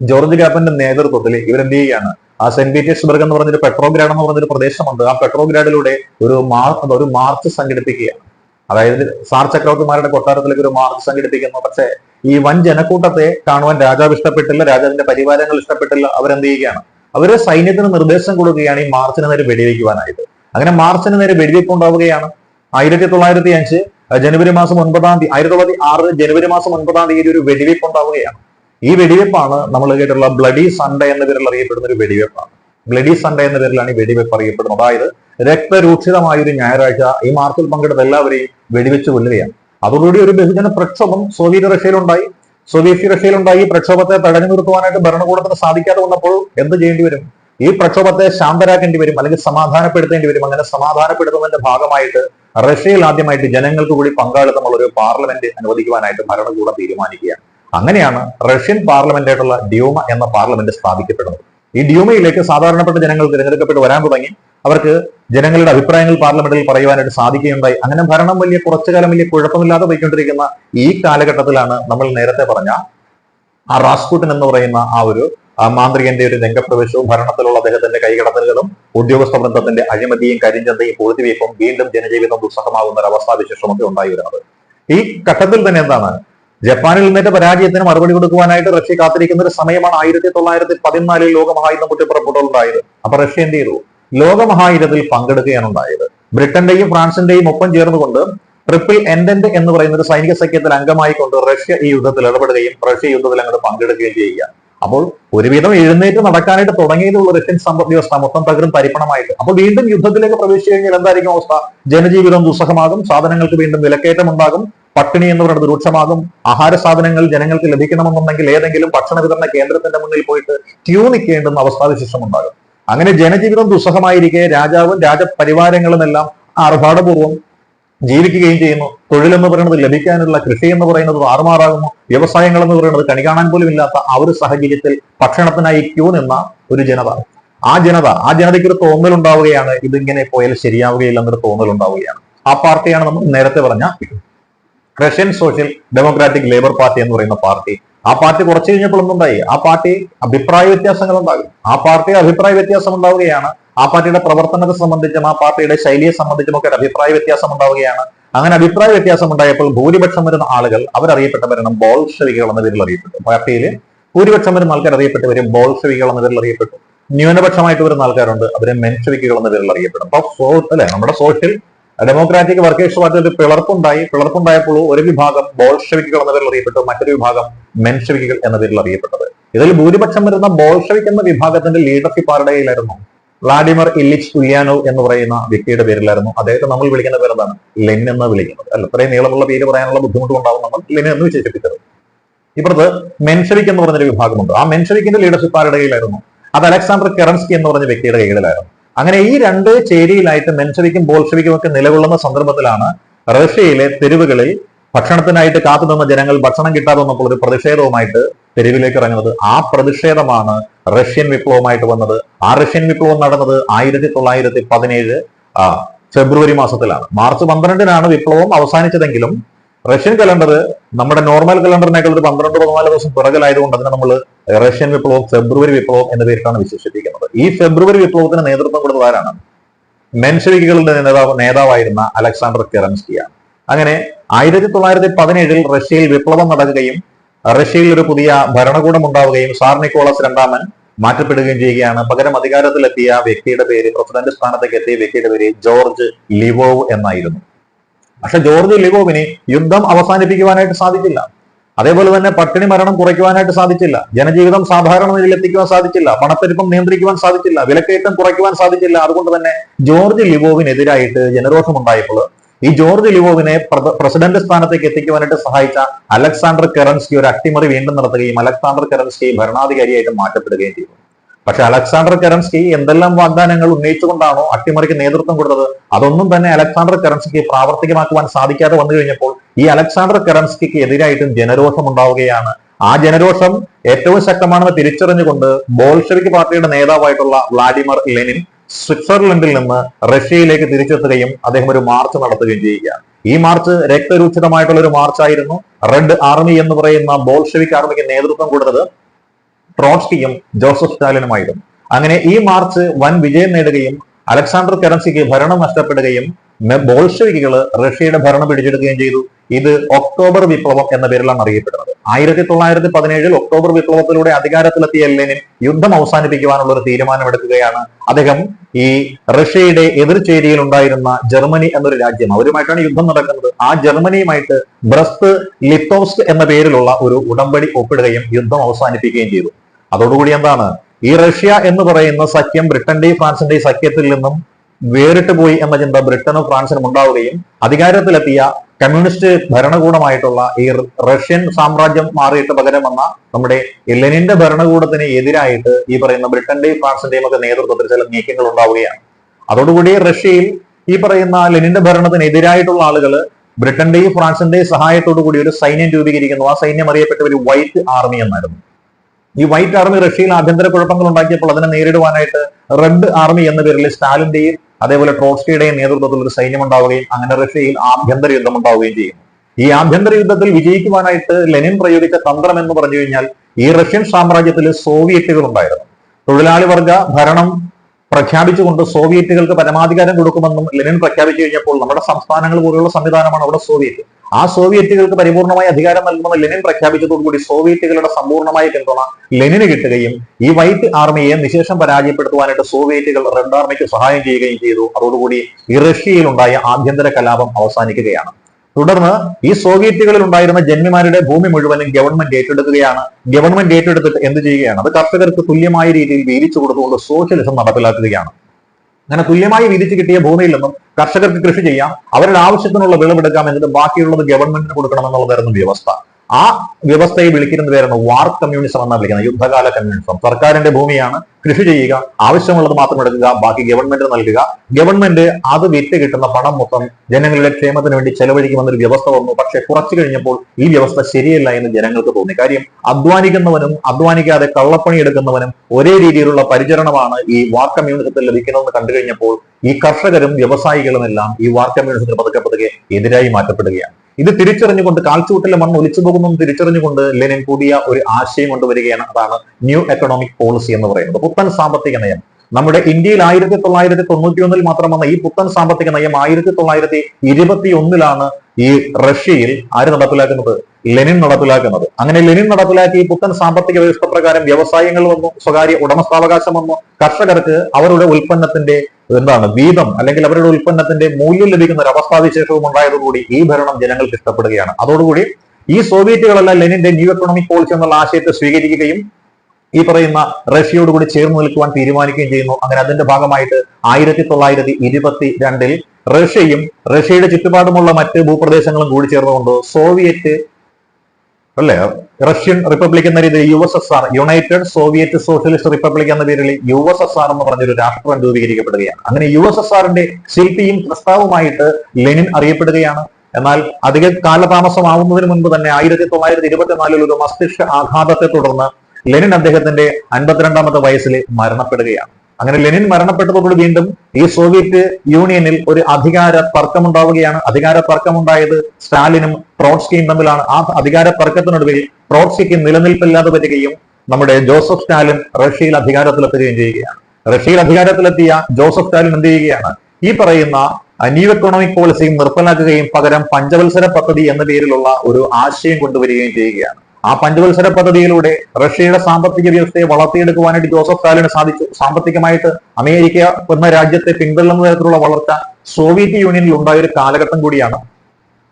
S1: ജോർജ് ഗ്യാപ്പന്റെ നേതൃത്വത്തിൽ ഇവരെന്ത് ചെയ്യുകയാണ് ആ സെന്റ് പീറ്റേഴ്സ്ബർഗ് എന്ന് പറഞ്ഞൊരു പെട്രോഗ്രാഡ് എന്ന് പറഞ്ഞൊരു പ്രദേശമുണ്ട്. ആ പെട്രോഗ്രാഡിലൂടെ ഒരു മാർ ഒരു മാർച്ച് സംഘടിപ്പിക്കുകയാണ്. അതായത് സാർ ചക്രവർത്തിമാരുടെ കൊട്ടാരത്തിലേക്ക് ഒരു മാർച്ച് സംഘടിപ്പിക്കുന്നു. പക്ഷേ ഈ വൻ ജനക്കൂട്ടത്തെ കാണുവാൻ രാജാവ് ഇഷ്ടപ്പെട്ടില്ല രാജാവിന്റെ പരിവാരങ്ങൾ ഇഷ്ടപ്പെട്ടില്ല അവരെന്ത് ചെയ്യുകയാണ്? അവർ സൈന്യത്തിന് നിർദ്ദേശം കൊടുക്കുകയാണ് ഈ മാർച്ചിന് നേരെ വെടിവെക്കുവാനായിട്ട്. അങ്ങനെ മാർച്ചിന് നേരെ വെടിവെപ്പ് ഉണ്ടാവുകയാണ് ആയിരത്തി തൊള്ളായിരത്തി അഞ്ച് ജനുവരി മാസം ഒൻപതാം തീയതി ആയിരത്തി തൊള്ളായിരത്തി ആറ് ജനുവരി മാസം ഒൻപതാം തീയതി ഒരു വെടിവെപ്പ് ഉണ്ടാവുകയാണ് ഈ വെടിവെപ്പാണ് നമ്മൾ കേട്ടിട്ടുള്ള ബ്ലഡി സൺഡേ എന്ന പേരിൽ അറിയപ്പെടുന്ന ഒരു വെടിവെപ്പാണ്. ബ്ലഡി സൺഡേ എന്ന പേരിലാണ് ഈ വെടിവെപ്പ് അറിയപ്പെടുന്നത്. അതായത് രക്തരൂക്ഷിതമായ ഒരു ഞായറാഴ്ച ഈ മാർച്ചിൽ പങ്കെടുത്ത എല്ലാവരെയും വെടിവെച്ച് കൊല്ലുകയാണ്. അതോടുകൂടി ഒരു ബഹുജന പ്രക്ഷോഭം സോവിയറ്റ് റഷ്യയിലുണ്ടായി. സോവിയറ്റ് റഷ്യയിലുണ്ടായി. പ്രക്ഷോഭത്തെ തടഞ്ഞു നിർത്തുവാനായിട്ട് ഭരണകൂടത്തിന് സാധിക്കാതെ വന്നപ്പോൾ എന്ത് ചെയ്യേണ്ടി വരും? ഈ പ്രക്ഷോഭത്തെ ശാന്തരാക്കേണ്ടി വരും അല്ലെങ്കിൽ സമാധാനപ്പെടുത്തേണ്ടി വരും. അങ്ങനെ സമാധാനപ്പെടുത്തുന്നതിന്റെ ഭാഗമായിട്ട് റഷ്യയിൽ ആദ്യമായിട്ട് ജനങ്ങൾക്ക് കൂടി പങ്കാളിത്തമുള്ള ഒരു പാർലമെന്റ് അനുവദിക്കുവാനായിട്ട് ഭരണകൂടം തീരുമാനിക്കുകയാണ്. അങ്ങനെയാണ് റഷ്യൻ പാർലമെന്റ് ആയിട്ടുള്ള ഡ്യൂമ എന്ന പാർലമെന്റ് സ്ഥാപിക്കപ്പെടുന്നത്. ഈ ഡ്യൂമയിലേക്ക് സാധാരണപ്പെട്ട ജനങ്ങൾ തിരഞ്ഞെടുക്കപ്പെട്ട് വരാൻ തുടങ്ങി. അവർക്ക് ജനങ്ങളുടെ അഭിപ്രായങ്ങൾ പാർലമെന്റിൽ പറയുവാനായിട്ട് സാധിക്കുകയുണ്ടായി. അങ്ങനെ ഭരണം വലിയ കുറച്ചു കാലം വലിയ കുഴപ്പമില്ലാതെ പോയിക്കൊണ്ടിരിക്കുന്ന ഈ കാലഘട്ടത്തിലാണ് നമ്മൾ നേരത്തെ പറഞ്ഞ ആ റാസ്കൂട്ടൻ എന്ന് പറയുന്ന ആ ഒരു ആ മാന്ത്രികന്റെ ഒരു രംഗപ്രവേശവും ഭരണത്തിലുള്ള അദ്ദേഹത്തിന്റെ കൈകടത്തലുകളും ഉദ്യോഗസ്ഥ വൃന്ദത്തിന്റെ അഴിമതിയും കരിഞ്ചന്തയും പൂഴ്ത്തിവയ്പ്പും വീണ്ടും ജനജീവിതം ദുസ്സഹമാകുന്ന ഒരു അവസ്ഥാവിശേഷമൊക്കെ ഉണ്ടായി വരുന്നത്. ഈ ഘട്ടത്തിൽ തന്നെ എന്താണ്? ജപ്പാനിൽ നിന്നേറ്റ പരാജയത്തിന് മറുപടി കൊടുക്കുവാനായിട്ട് റഷ്യ കാത്തിരിക്കുന്ന ഒരു സമയമാണ് ആയിരത്തി തൊള്ളായിരത്തി പതിനാലിൽ ലോകമഹായുദ്ധം പൊട്ടിപ്പുറപ്പെട്ടുണ്ടായത് അപ്പൊ റഷ്യ എന്ത് ചെയ്തു? ലോകമഹായുദ്ധത്തിൽ പങ്കെടുക്കുകയാണ് ഉണ്ടായത്. ബ്രിട്ടന്റെയും ഫ്രാൻസിന്റെയും ഒപ്പം ചേർന്നുകൊണ്ട് ട്രിപ്പിൾ എൻഡന്റ് എന്ന് പറയുന്ന ഒരു സൈനിക സഖ്യത്തിൽ അംഗമായിക്കൊണ്ട് റഷ്യ ഈ യുദ്ധത്തിൽ ഇടപെടുകയും റഷ്യ യുദ്ധത്തിൽ അങ്ങോട്ട് പങ്കെടുക്കുകയും ചെയ്യുക. അപ്പോൾ ഒരുവിധം എഴുന്നേറ്റ് നടക്കാനായിട്ട് തുടങ്ങിയതുള്ള റഷ്യൻ സമ്പദ് വ്യവസ്ഥ മൊത്തം തകരും പരിപ്പണമായിട്ട്. അപ്പോൾ വീണ്ടും യുദ്ധത്തിലേക്ക് പ്രവേശിച്ചു കഴിഞ്ഞാൽ എന്തായിരിക്കും അവസ്ഥ? ജനജീവിതം ദുസ്സഹമാകും സാധനങ്ങൾക്ക് വീണ്ടും വിലക്കയറ്റം ഉണ്ടാകും പട്ടിണി എന്ന് പറയുന്നത് രൂക്ഷമാകും ആഹാര സാധനങ്ങൾ ജനങ്ങൾക്ക് ലഭിക്കണമെന്നുണ്ടെങ്കിൽ ഏതെങ്കിലും ഭക്ഷണ വിതരണ കേന്ദ്രത്തിന്റെ മുന്നിൽ പോയിട്ട് ക്യൂ നിൽക്കേണ്ടുന്ന അവസ്ഥാവിശേഷം ഉണ്ടാകും അങ്ങനെ ജനജീവിതം ദുസ്സഹമായിരിക്കെ രാജാവും രാജപരിവാരങ്ങളും എല്ലാം ആർഭാടപൂർവം ജീവിക്കുകയും ചെയ്യുന്നു. തൊഴിലെന്ന് പറയുന്നത് ലഭിക്കാനുള്ള കൃഷി എന്ന് പറയുന്നത് ആറുമാറാകുന്നു വ്യവസായങ്ങൾ എന്ന് പറയുന്നത് കണി കാണാൻ പോലും ഇല്ലാത്ത ആ ഒരു സാഹചര്യത്തിൽ ഭക്ഷണത്തിനായി ക്യൂ നിന്ന ഒരു ജനത. ആ ജനത ആ ജനതയ്ക്ക് ഒരു തോന്നൽ ഉണ്ടാവുകയാണ്. ഇതിങ്ങനെ പോയാൽ ശരിയാവുകയില്ല എന്നൊരു തോന്നൽ ഉണ്ടാവുകയാണ്. ആ പാർട്ടിയാണ് നമ്മൾ നേരത്തെ പറഞ്ഞ Russian Social Democratic Labour Party എന്ന് പറയുന്ന പാർട്ടി. ആ പാർട്ടി കുറച്ചു കഴിഞ്ഞപ്പോൾ എന്തുണ്ടായി? ആ പാർട്ടി അഭിപ്രായ വ്യത്യാസങ്ങൾ ഉണ്ടാകും. ആ പാർട്ടി അഭിപ്രായ വ്യത്യാസം ഉണ്ടാവുകയാണ്. ആ പാർട്ടിയുടെ പ്രവർത്തനത്തെ സംബന്ധിച്ചും ആ പാർട്ടിയുടെ ശൈലിയെ സംബന്ധിച്ചും ഒക്കെ ഒരു അഭിപ്രായ വ്യത്യാസം ഉണ്ടാവുകയാണ്. അങ്ങനെ അഭിപ്രായ വ്യത്യാസം ഉണ്ടായപ്പോൾ ഭൂരിപക്ഷം വരുന്ന ആളുകൾ അവരറിയപ്പെട്ടവരാണ് ബോൾഷവികൾ എന്ന പേരിൽ അറിയപ്പെട്ടു. പാർട്ടിയിൽ ഭൂരിപക്ഷം വരുന്ന ആൾക്കാർ അറിയപ്പെട്ടവരും ബോൾഷവികൾ എന്ന പേരിൽ അറിയപ്പെട്ടു. ന്യൂനപക്ഷമായിട്ട് വരുന്ന ആൾക്കാരുണ്ട് അവരെ മെൻഷവിക്കുകൾ എന്ന പേരിൽ അറിയപ്പെടും. അപ്പൊ അല്ലെ? നമ്മുടെ സോഷ്യൽ ഡെമോക്രാറ്റിക് വർക്കേഴ്സ് പാർട്ടി ഒരു പിളർപ്പുണ്ടായി പിളർപ്പുണ്ടായപ്പോൾ ഒരു വിഭാഗം ബോൾഷവിക്കുകൾ എന്ന പേരിൽ അറിയപ്പെട്ടു മറ്റൊരു വിഭാഗം മെൻഷവിക്കുകൾ എന്ന പേരിൽ അറിയപ്പെട്ടത്. ഇതിൽ ഭൂരിപക്ഷം വരുന്ന ബോൾഷവിക് എന്ന വിഭാഗത്തിന്റെ ലീഡർഷിപ്പ് ആരുടെ കയ്യിലായിരുന്നു? വ്ളാഡിമർ ഇല്ലിച്ച് ഉല്യാനോവ് എന്ന് പറയുന്ന വ്യക്തിയുടെ പേരിലായിരുന്നു. അദ്ദേഹത്തെ നമ്മൾ വിളിക്കുന്ന പേര് ലെൻ എന്ന് വിളിക്കുന്നത്. അല്ല ഇത്രയും നീളമുള്ള പേര് പറയാനുള്ള ബുദ്ധിമുട്ട് കൊണ്ടാവും നമ്മൾ ലെൻ എന്ന് വിശേഷിപ്പിച്ചത്. ഇപ്പുറത്ത് മെൻഷവിക് എന്ന് പറഞ്ഞൊരു വിഭാഗമുണ്ട്. ആ മെൻഷവിക്കിന്റെ ലീഡർഷിപ്പ് ആരുടെ കയ്യിലായിരുന്നു? അത് അലക്സാണ്ടർ കെറൻസ്കി എന്ന് പറഞ്ഞ വ്യക്തിയുടെ കയ്യിലായിരുന്നു. അങ്ങനെ ഈ രണ്ട് ചേരിയിലായിട്ട് മെൻഷവിക്കും ബോൾഷവിക്കും ഒക്കെ നിലകൊള്ളുന്ന സന്ദർഭത്തിലാണ് റഷ്യയിലെ തെരുവുകളിൽ ഭക്ഷണത്തിനായിട്ട് കാത്തുനിന്ന ജനങ്ങൾ ഭക്ഷണം കിട്ടാതെ വന്നപ്പോൾ ഒരു പ്രതിഷേധവുമായിട്ട് തെരുവിലേക്ക് ഇറങ്ങുന്നത്. ആ പ്രതിഷേധമാണ് റഷ്യൻ വിപ്ലവമായിട്ട് വന്നത്. ആ റഷ്യൻ വിപ്ലവം നടന്നത് ആയിരത്തി തൊള്ളായിരത്തി പതിനേഴ് ഫെബ്രുവരി മാസത്തിലാണ്. മാർച്ച് പന്ത്രണ്ടിനാണ് വിപ്ലവം അവസാനിച്ചതെങ്കിലും റഷ്യൻ കലണ്ടർ നമ്മുടെ നോർമൽ കലണ്ടറിനേക്കാൾ ഒരു പന്ത്രണ്ട് പതിനാല് ദിവസം പിറകിലായതുകൊണ്ട് അതിനെ നമ്മൾ റഷ്യൻ വിപ്ലവം ഫെബ്രുവരി വിപ്ലവം എന്ന പേരിട്ടാണ് വിശേഷിപ്പിക്കുന്നത്. ഈ ഫെബ്രുവരി വിപ്ലവത്തിന് നേതൃത്വം കൊടുത്തത് ആരാണ്? മെൻഷവിക്കുകളുടെ നേതാവ് നേതാവായിരുന്ന അലക്സാണ്ടർ കെറൻസ്കിയാണ്. അങ്ങനെ ആയിരത്തി തൊള്ളായിരത്തി പതിനേഴിൽ റഷ്യയിൽ വിപ്ലവം നടക്കുകയും റഷ്യയിൽ ഒരു പുതിയ ഭരണകൂടം ഉണ്ടാവുകയും സാർ നിക്കോളസ് രണ്ടാമൻ മാറ്റപ്പെടുകയും ചെയ്യുകയാണ്. പകരം അധികാരത്തിലെത്തിയ വ്യക്തിയുടെ പേര് പ്രസിഡന്റ് സ്ഥാനത്തേക്ക് എത്തിയ വ്യക്തിയുടെ പേര് ജോർജ് ലിവോവ് എന്നായിരുന്നു. പക്ഷെ ജോർജ് ലിവോവിന് യുദ്ധം അവസാനിപ്പിക്കുവാനായിട്ട് സാധിച്ചില്ല. അതേപോലെ തന്നെ പട്ടിണി മരണം കുറയ്ക്കുവാനായിട്ട് സാധിച്ചില്ല. ജനജീവിതം സാധാരണ നിലയിൽ എത്തിക്കുവാൻ സാധിച്ചില്ല. പണപ്പെരുപ്പം നിയന്ത്രിക്കുവാൻ സാധിച്ചില്ല. വിലക്കയറ്റം കുറയ്ക്കുവാൻ സാധിച്ചില്ല. അതുകൊണ്ട് തന്നെ ജോർജ് ലിവോവിനെതിരായിട്ട് ജനരോഷം ഉണ്ടായപ്പോൾ ഈ ജോർജ് ലിവോവിനെ പ്രസിഡന്റ് സ്ഥാനത്തേക്ക് എത്തിക്കുവാനായിട്ട് സഹായിച്ച അലക്സാണ്ടർ കെറൻസ്കി ഒരു അട്ടിമറി വീണ്ടും നടത്തുകയും അലക്സാണ്ടർ കെറൻസ്കി ഭരണാധികാരിയായിട്ട് മാറ്റപ്പെടുകയും ചെയ്തു. പക്ഷെ അലക്സാണ്ടർ കെറൻസ്കി എന്തെല്ലാം വാഗ്ദാനങ്ങൾ ഉന്നയിച്ചുകൊണ്ടാണോ അട്ടിമറിക്ക് നേതൃത്വം കൊടുത്തത്? അതൊന്നും തന്നെ അലക്സാണ്ടർ കെറൻസ്കി പ്രാവർത്തികമാക്കുവാൻ സാധിക്കാതെ വന്നു കഴിഞ്ഞപ്പോൾ ഈ അലക്സാണ്ടർ കെറൻസ്കിക്ക് എതിരായിട്ടും ജനരോഷം ഉണ്ടാവുകയാണ്. ആ ജനരോഷം ഏറ്റവും ശക്തമാണെന്ന് തിരിച്ചറിഞ്ഞുകൊണ്ട് ബോൾഷെവിക് പാർട്ടിയുടെ നേതാവായിട്ടുള്ള വ്ളാഡിമർ ലെനിൻ സ്വിറ്റ്സർലൻഡിൽ നിന്ന് റഷ്യയിലേക്ക് തിരിച്ചെത്തുകയും അദ്ദേഹം ഒരു മാർച്ച് നടത്തുകയും ചെയ്യുക ഈ മാർച്ച് രക്തരൂക്ഷിതമായിട്ടുള്ള ഒരു മാർച്ചായിരുന്നു. റെഡ് ആർമി എന്ന് പറയുന്ന ബോൾഷെവിക് ആർമിക്ക് നേതൃത്വം കൊടുത്തത് ട്രോട്സ്കിയും ജോസഫ് സ്റ്റാലിനുമായിരുന്നു. അങ്ങനെ ഈ മാർച്ച് വൻ വിജയം നേടുകയും അലക്സാണ്ടർ കെറൻസിക്ക് ഭരണം നഷ്ടപ്പെടുകയും ബോൾഷെവിക്കുകൾ റഷ്യയുടെ ഭരണം പിടിച്ചെടുക്കുകയും ചെയ്തു. ഇത് ഒക്ടോബർ വിപ്ലവം എന്ന പേരിലാണ് അറിയപ്പെടുന്നത്. ആയിരത്തി തൊള്ളായിരത്തി പതിനേഴിൽ ഒക്ടോബർ വിപ്ലവത്തിലൂടെ അധികാരത്തിലെത്തിയ ലെനിൻ യുദ്ധം അവസാനിപ്പിക്കുവാനുള്ള ഒരു തീരുമാനമെടുക്കുകയാണ്. അദ്ദേഹം ഈ റഷ്യയുടെ എതിർചേരിയിൽ ഉണ്ടായിരുന്ന ജർമ്മനി എന്നൊരു രാജ്യം. അവരുമായിട്ടാണ് യുദ്ധം നടക്കുന്നത്. ആ ജർമ്മനിയുമായിട്ട് ബ്രസ്ത് ലിത്തോസ്ക് എന്ന പേരിലുള്ള ഒരു ഉടമ്പടി ഒപ്പിടുകയും യുദ്ധം അവസാനിപ്പിക്കുകയും ചെയ്തു. അതോടുകൂടി എന്താണ്? ഈ റഷ്യ എന്ന് പറയുന്ന സഖ്യം ബ്രിട്ടന്റെയും ഫ്രാൻസിന്റെയും സഖ്യത്തിൽ നിന്നും വേറിട്ട് പോയി എന്ന ചിന്ത ബ്രിട്ടനും ഫ്രാൻസിനും ഉണ്ടാവുകയും അധികാരത്തിലെത്തിയ കമ്മ്യൂണിസ്റ്റ് ഭരണകൂടമായിട്ടുള്ള ഈ റഷ്യൻ സാമ്രാജ്യം മാറിയിട്ട് പകരം വന്ന നമ്മുടെ ലെനിന്റെ ഭരണകൂടത്തിന് എതിരായിട്ട് ഈ പറയുന്ന ബ്രിട്ടന്റെയും ഫ്രാൻസിന്റെയും ഒക്കെ നേതൃത്വത്തിൽ ചില നീക്കങ്ങൾ ഉണ്ടാവുകയാണ്. അതോടുകൂടി റഷ്യയിൽ ഈ പറയുന്ന ലെനിന്റെ ഭരണത്തിന് എതിരായിട്ടുള്ള ആളുകൾ ബ്രിട്ടന്റെയും ഫ്രാൻസിന്റെയും സഹായത്തോടു കൂടി ഒരു സൈന്യം രൂപീകരിക്കുന്നു. ആ സൈന്യം അറിയപ്പെട്ട ഒരു വൈറ്റ് ആർമി എന്നായിരുന്നു. ഈ വൈറ്റ് ആർമി റഷ്യയിൽ ആഭ്യന്തര കുഴപ്പങ്ങൾ ഉണ്ടാക്കിയപ്പോൾ അതിനെ നേരിടുവാനായിട്ട് റെഡ് ആർമി എന്ന പേരിൽ സ്റ്റാലിന്റെയും അതേപോലെ ട്രോട്സ്കിയുടെയും നേതൃത്വത്തിൽ ഒരു സൈന്യം ഉണ്ടാവുകയും അങ്ങനെ റഷ്യയിൽ ആഭ്യന്തര യുദ്ധം ഉണ്ടാവുകയും ചെയ്യുന്നു. ഈ ആഭ്യന്തര യുദ്ധത്തിൽ വിജയിക്കുവാനായിട്ട് ലെനിൻ പ്രയോഗിച്ച തന്ത്രം എന്ന് പറഞ്ഞു കഴിഞ്ഞാൽ ഈ റഷ്യൻ സാമ്രാജ്യത്തിൽ സോവിയറ്റുകൾ ഉണ്ടായിരുന്നു. തൊഴിലാളി വർഗ ഭരണം പ്രഖ്യാപിച്ചുകൊണ്ട് സോവിയറ്റുകൾക്ക് പരമാധികാരം കൊടുക്കുമെന്നും ലെനിൻ പ്രഖ്യാപിച്ചു കഴിഞ്ഞപ്പോൾ നമ്മുടെ സംസ്ഥാനങ്ങൾ പോലുള്ള സംവിധാനമാണ് അവിടെ സോവിയറ്റ്. ആ സോവിയറ്റുകൾക്ക് പരിപൂർണമായ അധികാരം നൽകുമെന്ന് ലെനിൻ പ്രഖ്യാപിച്ചതോടുകൂടി സോവിയറ്റുകളുടെ സമ്പൂർണമായ പിന്തുണ ലെനിന് കിട്ടുകയും ഈ വൈറ്റ് ആർമിയെ നിശേഷം പരാജയപ്പെടുത്തുവാനായിട്ട് സോവിയറ്റുകൾ റെഡ് ആർമിക്ക് സഹായം ചെയ്യുകയും ചെയ്തു. അതോടുകൂടി ഈ റഷ്യയിലുണ്ടായ ആഭ്യന്തര കലാപം അവസാനിക്കുകയാണ്. തുടർന്ന് ഈ സോവിയറ്റുകളിൽ ഉണ്ടായിരുന്ന ജന്മിമാരുടെ ഭൂമി മുഴുവനും ഗവൺമെന്റ് ഏറ്റെടുക്കുകയാണ്. ഗവൺമെന്റ് ഏറ്റെടുത്തിട്ട് എന്ത് ചെയ്യുകയാണ്? അത് കർഷകർക്ക് തുല്യമായ രീതിയിൽ വീതിച്ചു കൊടുത്തുകൊണ്ട് സോഷ്യലിസം നടപ്പിലാക്കുകയാണ്. അങ്ങനെ തുല്യമായി വീതിച്ചു കിട്ടിയ ഭൂമിയിൽ നിന്നും കർഷകർക്ക് കൃഷി ചെയ്യാം അവരുടെ ആവശ്യത്തിനുള്ള വിളവെടുക്കാം എന്നിട്ട് ബാക്കിയുള്ളത് ഗവൺമെന്റിന് കൊടുക്കണം എന്നുള്ളതായിരുന്നു വ്യവസ്ഥ. ആ വ്യവസ്ഥയെ വിളിക്കുന്ന പേരാണ് വാർ കമ്മ്യൂണിസം എന്നാണ് വിളിക്കുന്നത് യുദ്ധകാല കമ്മ്യൂണിസം. സർക്കാരിന്റെ ഭൂമിയാണ് കൃഷി ചെയ്യുക ആവശ്യമുള്ളത് മാത്രം എടുക്കുക ബാക്കി ഗവൺമെന്റ് നൽകുക. ഗവൺമെന്റ് അത് വിറ്റ് കിട്ടുന്ന പണം മൊത്തം ജനങ്ങളുടെ ക്ഷേമത്തിന് വേണ്ടി ചെലവഴിക്കുമെന്നൊരു വ്യവസ്ഥ വന്നു. പക്ഷെ കുറച്ചു കഴിഞ്ഞപ്പോൾ ഈ വ്യവസ്ഥ ശരിയല്ല എന്ന് ജനങ്ങൾക്ക് തോന്നി. കാര്യം അധ്വാനിക്കുന്നവനും അധ്വാനിക്കാതെ കള്ളപ്പണി എടുക്കുന്നവനും ഒരേ രീതിയിലുള്ള പരിചരണമാണ് ഈ വാർ കമ്മ്യൂണിസത്തിൽ ലഭിക്കുന്നതെന്ന് കണ്ടു കഴിഞ്ഞപ്പോൾ ഈ കർഷകരും വ്യവസായികളും എല്ലാം ഈ വാർ കമ്മ്യൂണിസത്തിന് പതുക്കെ പതുക്കെ എതിരായി മാറ്റപ്പെടുകയാണ്. ഇത് തിരിച്ചറിഞ്ഞുകൊണ്ട് കാൽച്ചൂട്ടിലെ മണ്ണ് ഒലിച്ചു പോകുന്നു തിരിച്ചറിഞ്ഞുകൊണ്ട് ലെനിൻ കൂടിയ ഒരു ആശയം കൊണ്ടുവരികയാണ്. അതാണ് ന്യൂ എക്കണോമിക് പോളിസി എന്ന് പറയുന്നത്. പുത്തൻ സാമ്പത്തിക നയം. നമ്മുടെ ഇന്ത്യയിൽ ആയിരത്തി തൊള്ളായിരത്തി തൊണ്ണൂറ്റി ഒന്നിൽ മാത്രം വന്ന ഈ പുത്തൻ സാമ്പത്തിക നയം ആയിരത്തി തൊള്ളായിരത്തി ഇരുപത്തി ഒന്നിലാണ് ഈ റഷ്യയിൽ ആര് നടപ്പിലാക്കുന്നത്? ലെനിൻ നടപ്പിലാക്കുന്നത്. അങ്ങനെ ലെനിൻ നടപ്പിലാക്കി ഈ പുത്തൻ സാമ്പത്തിക വ്യവസ്ഥ പ്രകാരം വ്യവസായങ്ങൾ വന്നു സ്വകാര്യ ഉടമസ്ഥാവകാശം വന്നു. കർഷകർക്ക് അവരുടെ ഉൽപ്പന്നത്തിന്റെ എന്താണ് വീതം അല്ലെങ്കിൽ അവരുടെ ഉൽപ്പന്നത്തിന്റെ മൂല്യം ലഭിക്കുന്ന ഒരു അവസ്ഥാവിശേഷവും ഉണ്ടായതോടുകൂടി ഈ ഭരണം ജനങ്ങൾക്ക് ഇഷ്ടപ്പെടുകയാണ്. അതോടുകൂടി ഈ സോവിയറ്റുകളെല്ലാം ലെനിന്റെ ന്യൂ എക്കണോമിക് പോളിസി എന്നുള്ള ആശയത്തെ സ്വീകരിക്കുകയും ഈ പറയുന്ന റഷ്യയോട് കൂടി ചേർന്ന് നിൽക്കുവാൻ തീരുമാനിക്കുകയും ചെയ്യുന്നു. അങ്ങനെ അതിന്റെ ഭാഗമായിട്ട് ആയിരത്തി തൊള്ളായിരത്തി ഇരുപത്തി രണ്ടിൽ റഷ്യയും റഷ്യയുടെ ചുറ്റുപാടുമുള്ള മറ്റ് ഭൂപ്രദേശങ്ങളും കൂടി ചേർന്നുകൊണ്ട് സോവിയറ്റ് അല്ലേ റഷ്യൻ റിപ്പബ്ലിക് എന്ന രീതിയിൽ U S S R United Soviet Socialist Republic എന്ന പേരിൽ യു എസ് എസ് ആർ എന്ന് പറഞ്ഞൊരു രാഷ്ട്രം രൂപീകരിക്കപ്പെടുകയാണ്. അങ്ങനെ യു എസ് എസ് ആറിന്റെ ശില്പിയും പ്രസ്താവുമായിട്ട് ലെനിൻ അറിയപ്പെടുകയാണ്. എന്നാൽ അധിക കാലതാമസമാവുന്നതിന് മുൻപ് തന്നെ ആയിരത്തി തൊള്ളായിരത്തി ഇരുപത്തിനാലിൽ ഒരു മസ്തിഷ്ക ആഘാതത്തെ തുടർന്ന് ലെനിൻ അദ്ദേഹത്തിന്റെ അൻപത്തിരണ്ടാമത്തെ വയസ്സിൽ മരണപ്പെടുകയാണ്. അങ്ങനെ ലെനിൻ മരണപ്പെട്ടതോടുകൂടി വീണ്ടും ഈ സോവിയറ്റ് യൂണിയനിൽ ഒരു അധികാര തർക്കമുണ്ടാവുകയാണ് അധികാര തർക്കമുണ്ടായത് സ്റ്റാലിനും ട്രോട്സ്കിയും തമ്മിലാണ്. ആ അധികാര തർക്കത്തിനൊടുവിൽ ട്രോട്സ്കിക്ക് നിലനിൽപ്പില്ലാതെ വരികയും നമ്മുടെ ജോസഫ് സ്റ്റാലിൻ റഷ്യയിൽ അധികാരത്തിലെത്തുകയും ചെയ്യുകയാണ്. റഷ്യയിൽ അധികാരത്തിലെത്തിയ ജോസഫ് സ്റ്റാലിൻ എന്ത് ചെയ്യുകയാണ്? ഈ പറയുന്ന ന്യൂ എക്കണോമിക് പോളിസിയും നിർത്തലാക്കുകയും പകരം പഞ്ചവത്സര പദ്ധതി എന്ന പേരിലുള്ള ഒരു ആശയം കൊണ്ടുവരികയും ചെയ്യുകയാണ്. ആ പഞ്ചവത്സര പദ്ധതിയിലൂടെ റഷ്യയുടെ സാമ്പത്തിക വ്യവസ്ഥയെ വളർത്തിയെടുക്കുവാനായിട്ട് ജോസഫ് സ്റ്റാലിന് സാധിച്ചു. സാമ്പത്തികമായിട്ട് അമേരിക്ക എന്ന രാജ്യത്തെ പിന്തള്ളുന്ന തരത്തിലുള്ള വളർച്ച സോവിയറ്റ് യൂണിയനിൽ ഉണ്ടായ ഒരു കാലഘട്ടം കൂടിയാണ്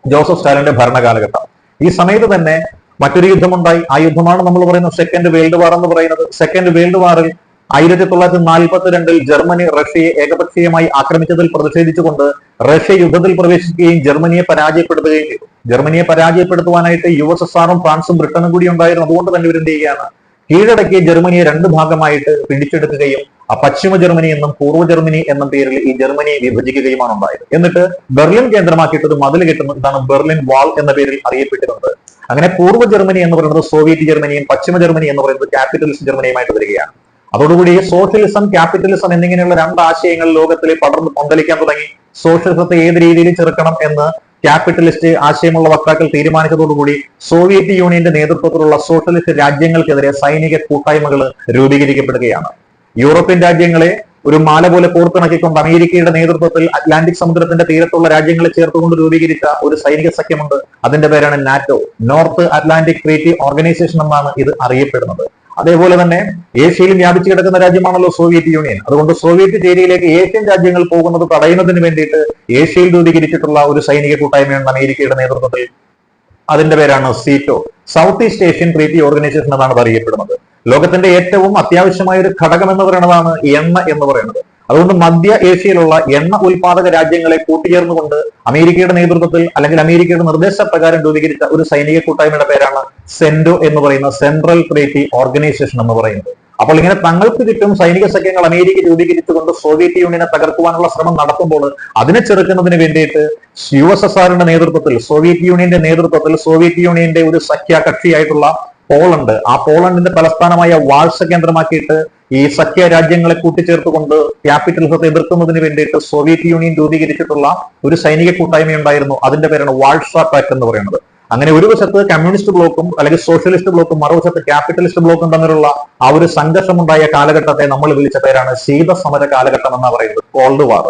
S1: ജോസഫ് സ്റ്റാലിന്റെ ഭരണകാലഘട്ടം. ഈ സമയത്ത് തന്നെ മറ്റൊരു യുദ്ധമുണ്ടായി. ആ യുദ്ധമാണ് നമ്മൾ പറയുന്ന സെക്കൻഡ് വേൾഡ് വാർ എന്ന് പറയുന്നത്. സെക്കൻഡ് വേൾഡ് വാറിൽ ആയിരത്തി തൊള്ളായിരത്തി നാൽപ്പത്തിരണ്ടിൽ ജർമ്മനി റഷ്യയെ ഏകപക്ഷീയമായി ആക്രമിച്ചതിൽ പ്രതിഷേധിച്ചുകൊണ്ട് റഷ്യ യുദ്ധത്തിൽ പ്രവേശിക്കുകയും ജർമ്മനിയെ പരാജയപ്പെടുത്തുകയും ചെയ്തു. ജർമ്മനിയെ പരാജയപ്പെടുത്തുവാനായിട്ട് യു എസ് എസ് ആറും ഫ്രാൻസും ബ്രിട്ടനും കൂടി ഉണ്ടായിരുന്നു. അതുകൊണ്ട് തന്നെ ഇവരെന്ത് ചെയ്യുകയാണ്? കീഴടക്കിയ ജർമ്മനിയെ രണ്ട് ഭാഗമായിട്ട് പിടിച്ചെടുക്കുകയും ആ പശ്ചിമ ജർമ്മനി എന്നും പൂർവ ജർമ്മനി എന്ന പേരിൽ ഈ ജർമ്മനിയെ വിഭജിക്കുകയുമാണ് ഉണ്ടായത്. എന്നിട്ട് ബെർലിൻ കേന്ദ്രമാക്കിയിട്ട് മതിൽ കിട്ടുന്നത് ഇതാണ് ബെർലിൻ വാൾ എന്ന പേരിൽ അറിയപ്പെട്ടിരുന്നത്. അങ്ങനെ പൂർവ ജർമ്മനി എന്ന് പറയുന്നത് സോവിയറ്റ് ജർമ്മനിയും പശ്ചിമ ജർമ്മനി എന്ന് പറയുന്നത് ക്യാപിറ്റലിസ്റ്റ് ജർമ്മനിയുമായിട്ട് വരികയാണ്. അതോടുകൂടി സോഷ്യലിസം ക്യാപിറ്റലിസം എന്നിങ്ങനെയുള്ള രണ്ട് ആശയങ്ങൾ ലോകത്തിൽ പടർന്ന് പന്തലിക്കാൻ തുടങ്ങി. സോഷ്യലിസത്തെ ഏത് രീതിയിൽ ചെറുക്കണം എന്ന് ക്യാപിറ്റലിസ്റ്റ് ആശയമുള്ള വക്താക്കൾ തീരുമാനിച്ചതോടുകൂടി സോവിയറ്റ് യൂണിയന്റെ നേതൃത്വത്തിലുള്ള സോഷ്യലിസ്റ്റ് രാജ്യങ്ങൾക്കെതിരെ സൈനിക കൂട്ടായ്മകൾ രൂപീകരിക്കപ്പെടുകയാണ്. യൂറോപ്യൻ രാജ്യങ്ങളെ ഒരു മാല പോലെ കോർത്തിണക്കിക്കൊണ്ട് അമേരിക്കയുടെ നേതൃത്വത്തിൽ അറ്റ്ലാന്റിക് സമുദ്രത്തിന്റെ തീരത്തുള്ള രാജ്യങ്ങളെ ചേർത്തുകൊണ്ട് രൂപീകരിച്ച ഒരു സൈനിക സഖ്യമുണ്ട്. അതിന്റെ പേരാണ് NATO. North Atlantic Treaty Organization എന്നാണ് ഇത് അറിയപ്പെടുന്നത്. അതേപോലെ തന്നെ ഏഷ്യയിൽ വ്യാപിച്ചു കിടക്കുന്ന രാജ്യമാണല്ലോ സോവിയറ്റ് യൂണിയൻ. അതുകൊണ്ട് സോവിയറ്റ് ചേരിയിലേക്ക് ഏഷ്യൻ രാജ്യങ്ങൾ പോകുന്നത് തടയുന്നതിന് വേണ്ടിയിട്ട് ഏഷ്യയിൽ രൂപീകരിച്ചിട്ടുള്ള ഒരു സൈനിക കൂട്ടായ്മയാണ് അമേരിക്കയുടെ നേതൃത്വത്തിൽ. അതിന്റെ പേരാണ് SEATO. South East Asian Treaty Organization എന്നാണ് അറിയപ്പെടുന്നത് ലോകത്തിന്റെ ഏറ്റവും അത്യാവശ്യമായ ഒരു ഘടകം എന്ന് പറയുന്നതാണ് എണ്ണ എന്ന് പറയുന്നത്. അതുകൊണ്ട് മധ്യ ഏഷ്യയിലുള്ള എണ്ണ ഉൽപാദക രാജ്യങ്ങളെ കൂട്ടിച്ചേർന്നുകൊണ്ട് അമേരിക്കയുടെ നേതൃത്വത്തിൽ അല്ലെങ്കിൽ അമേരിക്കയുടെ നിർദ്ദേശപ്രകാരം രൂപീകരിച്ച ഒരു സൈനിക കൂട്ടായ്മയുടെ പേരാണ് സെൻഡോ എന്ന് പറയുന്ന സെൻട്രൽ ട്രീറ്റി ഓർഗനൈസേഷൻ എന്ന് പറയുന്നത്. അപ്പോൾ ഇങ്ങനെ തങ്ങൾക്ക് ചുറ്റും സൈനിക സഖ്യങ്ങൾ അമേരിക്ക രൂപീകരിച്ചുകൊണ്ട് സോവിയറ്റ് യൂണിയനെ തകർക്കുവാനുള്ള ശ്രമം നടത്തുമ്പോൾ അതിനെ ചെറുക്കുന്നതിന് വേണ്ടിയിട്ട് യു എസ് എസ് ആറിന്റെ നേതൃത്വത്തിൽ സോവിയറ്റ് യൂണിയന്റെ നേതൃത്വത്തിൽ സോവിയറ്റ് യൂണിയന്റെ ഒരു സഖ്യ കക്ഷിയായിട്ടുള്ള പോളണ്ട്. ആ പോളണ്ടിന്റെ തലസ്ഥാനമായ വാഴ്സ കേന്ദ്രമാക്കിയിട്ട് ഈ സഖ്യ രാജ്യങ്ങളെ കൂട്ടിച്ചേർത്തുകൊണ്ട് ക്യാപിറ്റലിസത്തെ എതിർക്കുന്നതിന് വേണ്ടിയിട്ട് സോവിയറ്റ് യൂണിയൻ രൂപീകരിച്ചിട്ടുള്ള ഒരു സൈനിക കൂട്ടായ്മയുണ്ടായിരുന്നു. അതിന്റെ പേരാണ് വാഴ്സ പാക്ട് എന്ന് പറയുന്നത്. അങ്ങനെ ഒരു വശത്ത് കമ്മ്യൂണിസ്റ്റ് ബ്ലോക്കും അല്ലെങ്കിൽ സോഷ്യലിസ്റ്റ് ബ്ലോക്കും മറുവശത്ത് ക്യാപിറ്റലിസ്റ്റ് ബ്ലോക്കും തമ്മിലുള്ള ആ ഒരു സംഘർഷമുണ്ടായ കാലഘട്ടത്തെ നമ്മൾ വിളിച്ച പേരാണ് ശീതസമര കാലഘട്ടം എന്നാണ് പറയുന്നത്. Cold war.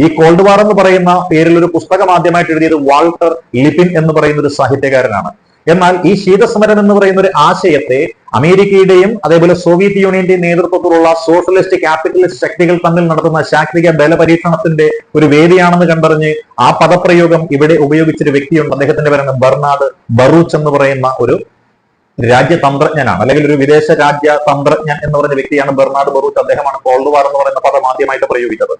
S1: ഈ കോൾഡ് വാർ എന്ന് പറയുന്ന പേരിൽ ഒരു പുസ്തകം ആദ്യമായിട്ട് എഴുതിയത് വാൾട്ടർ ലിപിൻ എന്ന് പറയുന്ന ഒരു സാഹിത്യകാരനാണ്. എന്നാൽ ഈ ശീതസമരം എന്ന് പറയുന്ന ഒരു ആശയത്തെ അമേരിക്കയുടെയും അതേപോലെ സോവിയറ്റ് യൂണിയന്റെയും നേതൃത്വത്തിലുള്ള സോഷ്യലിസ്റ്റ് ക്യാപിറ്റലിസ്റ്റ് ശക്തികൾ തമ്മിൽ നടത്തുന്ന ശാക്തിക ബലപരീക്ഷണത്തിന്റെ ഒരു വേദിയാണെന്ന് കണ്ടറിഞ്ഞ് ആ പദപ്രയോഗം ഇവിടെ ഉപയോഗിച്ചൊരു വ്യക്തിയുണ്ട്. അദ്ദേഹത്തിന്റെ പേരാണ് ബർണാഡ് ബറൂച്ച് എന്ന് പറയുന്ന ഒരു രാജ്യതന്ത്രജ്ഞനാണ്. അല്ലെങ്കിൽ ഒരു വിദേശ രാജ്യ തന്ത്രജ്ഞൻ എന്ന് പറയുന്ന വ്യക്തിയാണ് ബെർണാഡ് ബറൂച്ച്. അദ്ദേഹമാണ് കോൾഡ് വാർ എന്ന് പറയുന്ന പദം ആദ്യമായിട്ട് പ്രയോഗിച്ചത്.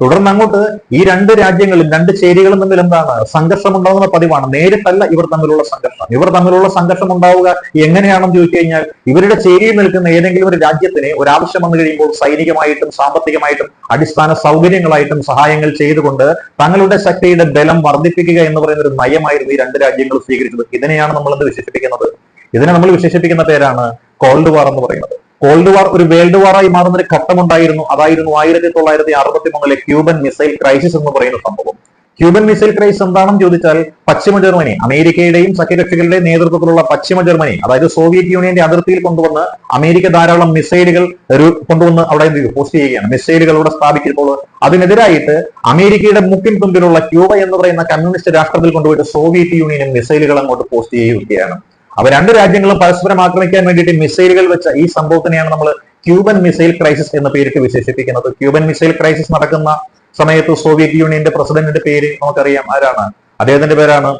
S1: തുടർന്ന് അങ്ങോട്ട് ഈ രണ്ട് രാജ്യങ്ങളും രണ്ട് ചേരികളും തമ്മിൽ എന്താണ്? സംഘർഷം ഉണ്ടാകുന്ന പതിവാണ്. നേരിട്ടല്ല ഇവർ തമ്മിലുള്ള സംഘർഷം. ഇവർ തമ്മിലുള്ള സംഘർഷം ഉണ്ടാവുക എങ്ങനെയാണെന്ന് ചോദിച്ചു കഴിഞ്ഞാൽ ഇവരുടെ ചേരിയിൽ നിൽക്കുന്ന ഏതെങ്കിലും ഒരു രാജ്യത്തിന് ഒരാവശ്യം വന്നു കഴിയുമ്പോൾ സൈനികമായിട്ടും സാമ്പത്തികമായിട്ടും അടിസ്ഥാന സൗകര്യങ്ങളായിട്ടും സഹായങ്ങൾ ചെയ്തുകൊണ്ട് തങ്ങളുടെ ശക്തിയുടെ ബലം വർദ്ധിപ്പിക്കുക എന്ന് പറയുന്ന ഒരു നയമായിരുന്നു ഈ രണ്ട് രാജ്യങ്ങൾ സ്വീകരിച്ചത്. ഇതിനെയാണ് നമ്മൾ എന്ത് വിശേഷിപ്പിക്കുന്നത്? ഇതിനെ നമ്മൾ വിശേഷിപ്പിക്കുന്ന പേരാണ് കോൾഡ് വാർ എന്ന് പറയുന്നത്. കോൾഡ് വാർ ഒരു വേൾഡ് വാറായി മാറുന്ന ഒരു ഘട്ടമുണ്ടായിരുന്നു. അതായിരുന്നു ആയിരത്തി തൊള്ളായിരത്തി അറുപത്തി മൂന്നിലെ ക്യൂബൻ മിസൈൽ ക്രൈസിസ് എന്ന് പറയുന്ന സംഭവം. ക്യൂബൻ മിസൈൽ ക്രൈസിസ് എന്താണെന്ന് ചോദിച്ചാൽ പശ്ചിമ ജർമ്മനി അമേരിക്കയുടെയും സഖ്യകക്ഷികളുടെയും നേതൃത്വത്തിലുള്ള പശ്ചിമ ജർമ്മനി അതായത് സോവിയറ്റ് യൂണിയന്റെ അതിർത്തിയിൽ കൊണ്ടുവന്ന് അമേരിക്ക ധാരാളം മിസൈലുകൾ ഒരു കൊണ്ടുവന്ന് അവിടെ എന്ത്? പോസ്റ്റ് ചെയ്യുകയാണ്. മിസൈലുകൾ ഇവിടെ സ്ഥാപിക്കുമ്പോൾ അതിനെതിരായിട്ട് അമേരിക്കയുടെ മുക്കിൻ തുമ്പിലുള്ള ക്യൂബ എന്ന് പറയുന്ന കമ്മ്യൂണിസ്റ്റ് രാഷ്ട്രത്തിൽ കൊണ്ടുപോയിട്ട് സോവിയറ്റ് യൂണിയനും മിസൈലുകൾ അങ്ങോട്ട് പോസ്റ്റ് ചെയ്യുകയാണ്. അവ രണ്ട് രാജ്യങ്ങളും പരസ്പരം ആക്രമിക്കാൻ വേണ്ടിയിട്ട് മിസൈലുകൾ വെച്ച ഈ സംഭവത്തിനെയാണ് നമ്മൾ ക്യൂബൻ മിസൈൽ ക്രൈസിസ് എന്ന പേരിട്ട് വിശേഷിപ്പിക്കുന്നത്. ക്യൂബൻ മിസൈൽ ക്രൈസിസ് നടക്കുന്ന സമയത്ത് സോവിയറ്റ് യൂണിയന്റെ പ്രസിഡന്റിന്റെ പേര് നമുക്കറിയാം. ആരാണ്? അദ്ദേഹത്തിന്റെ പേരാണ്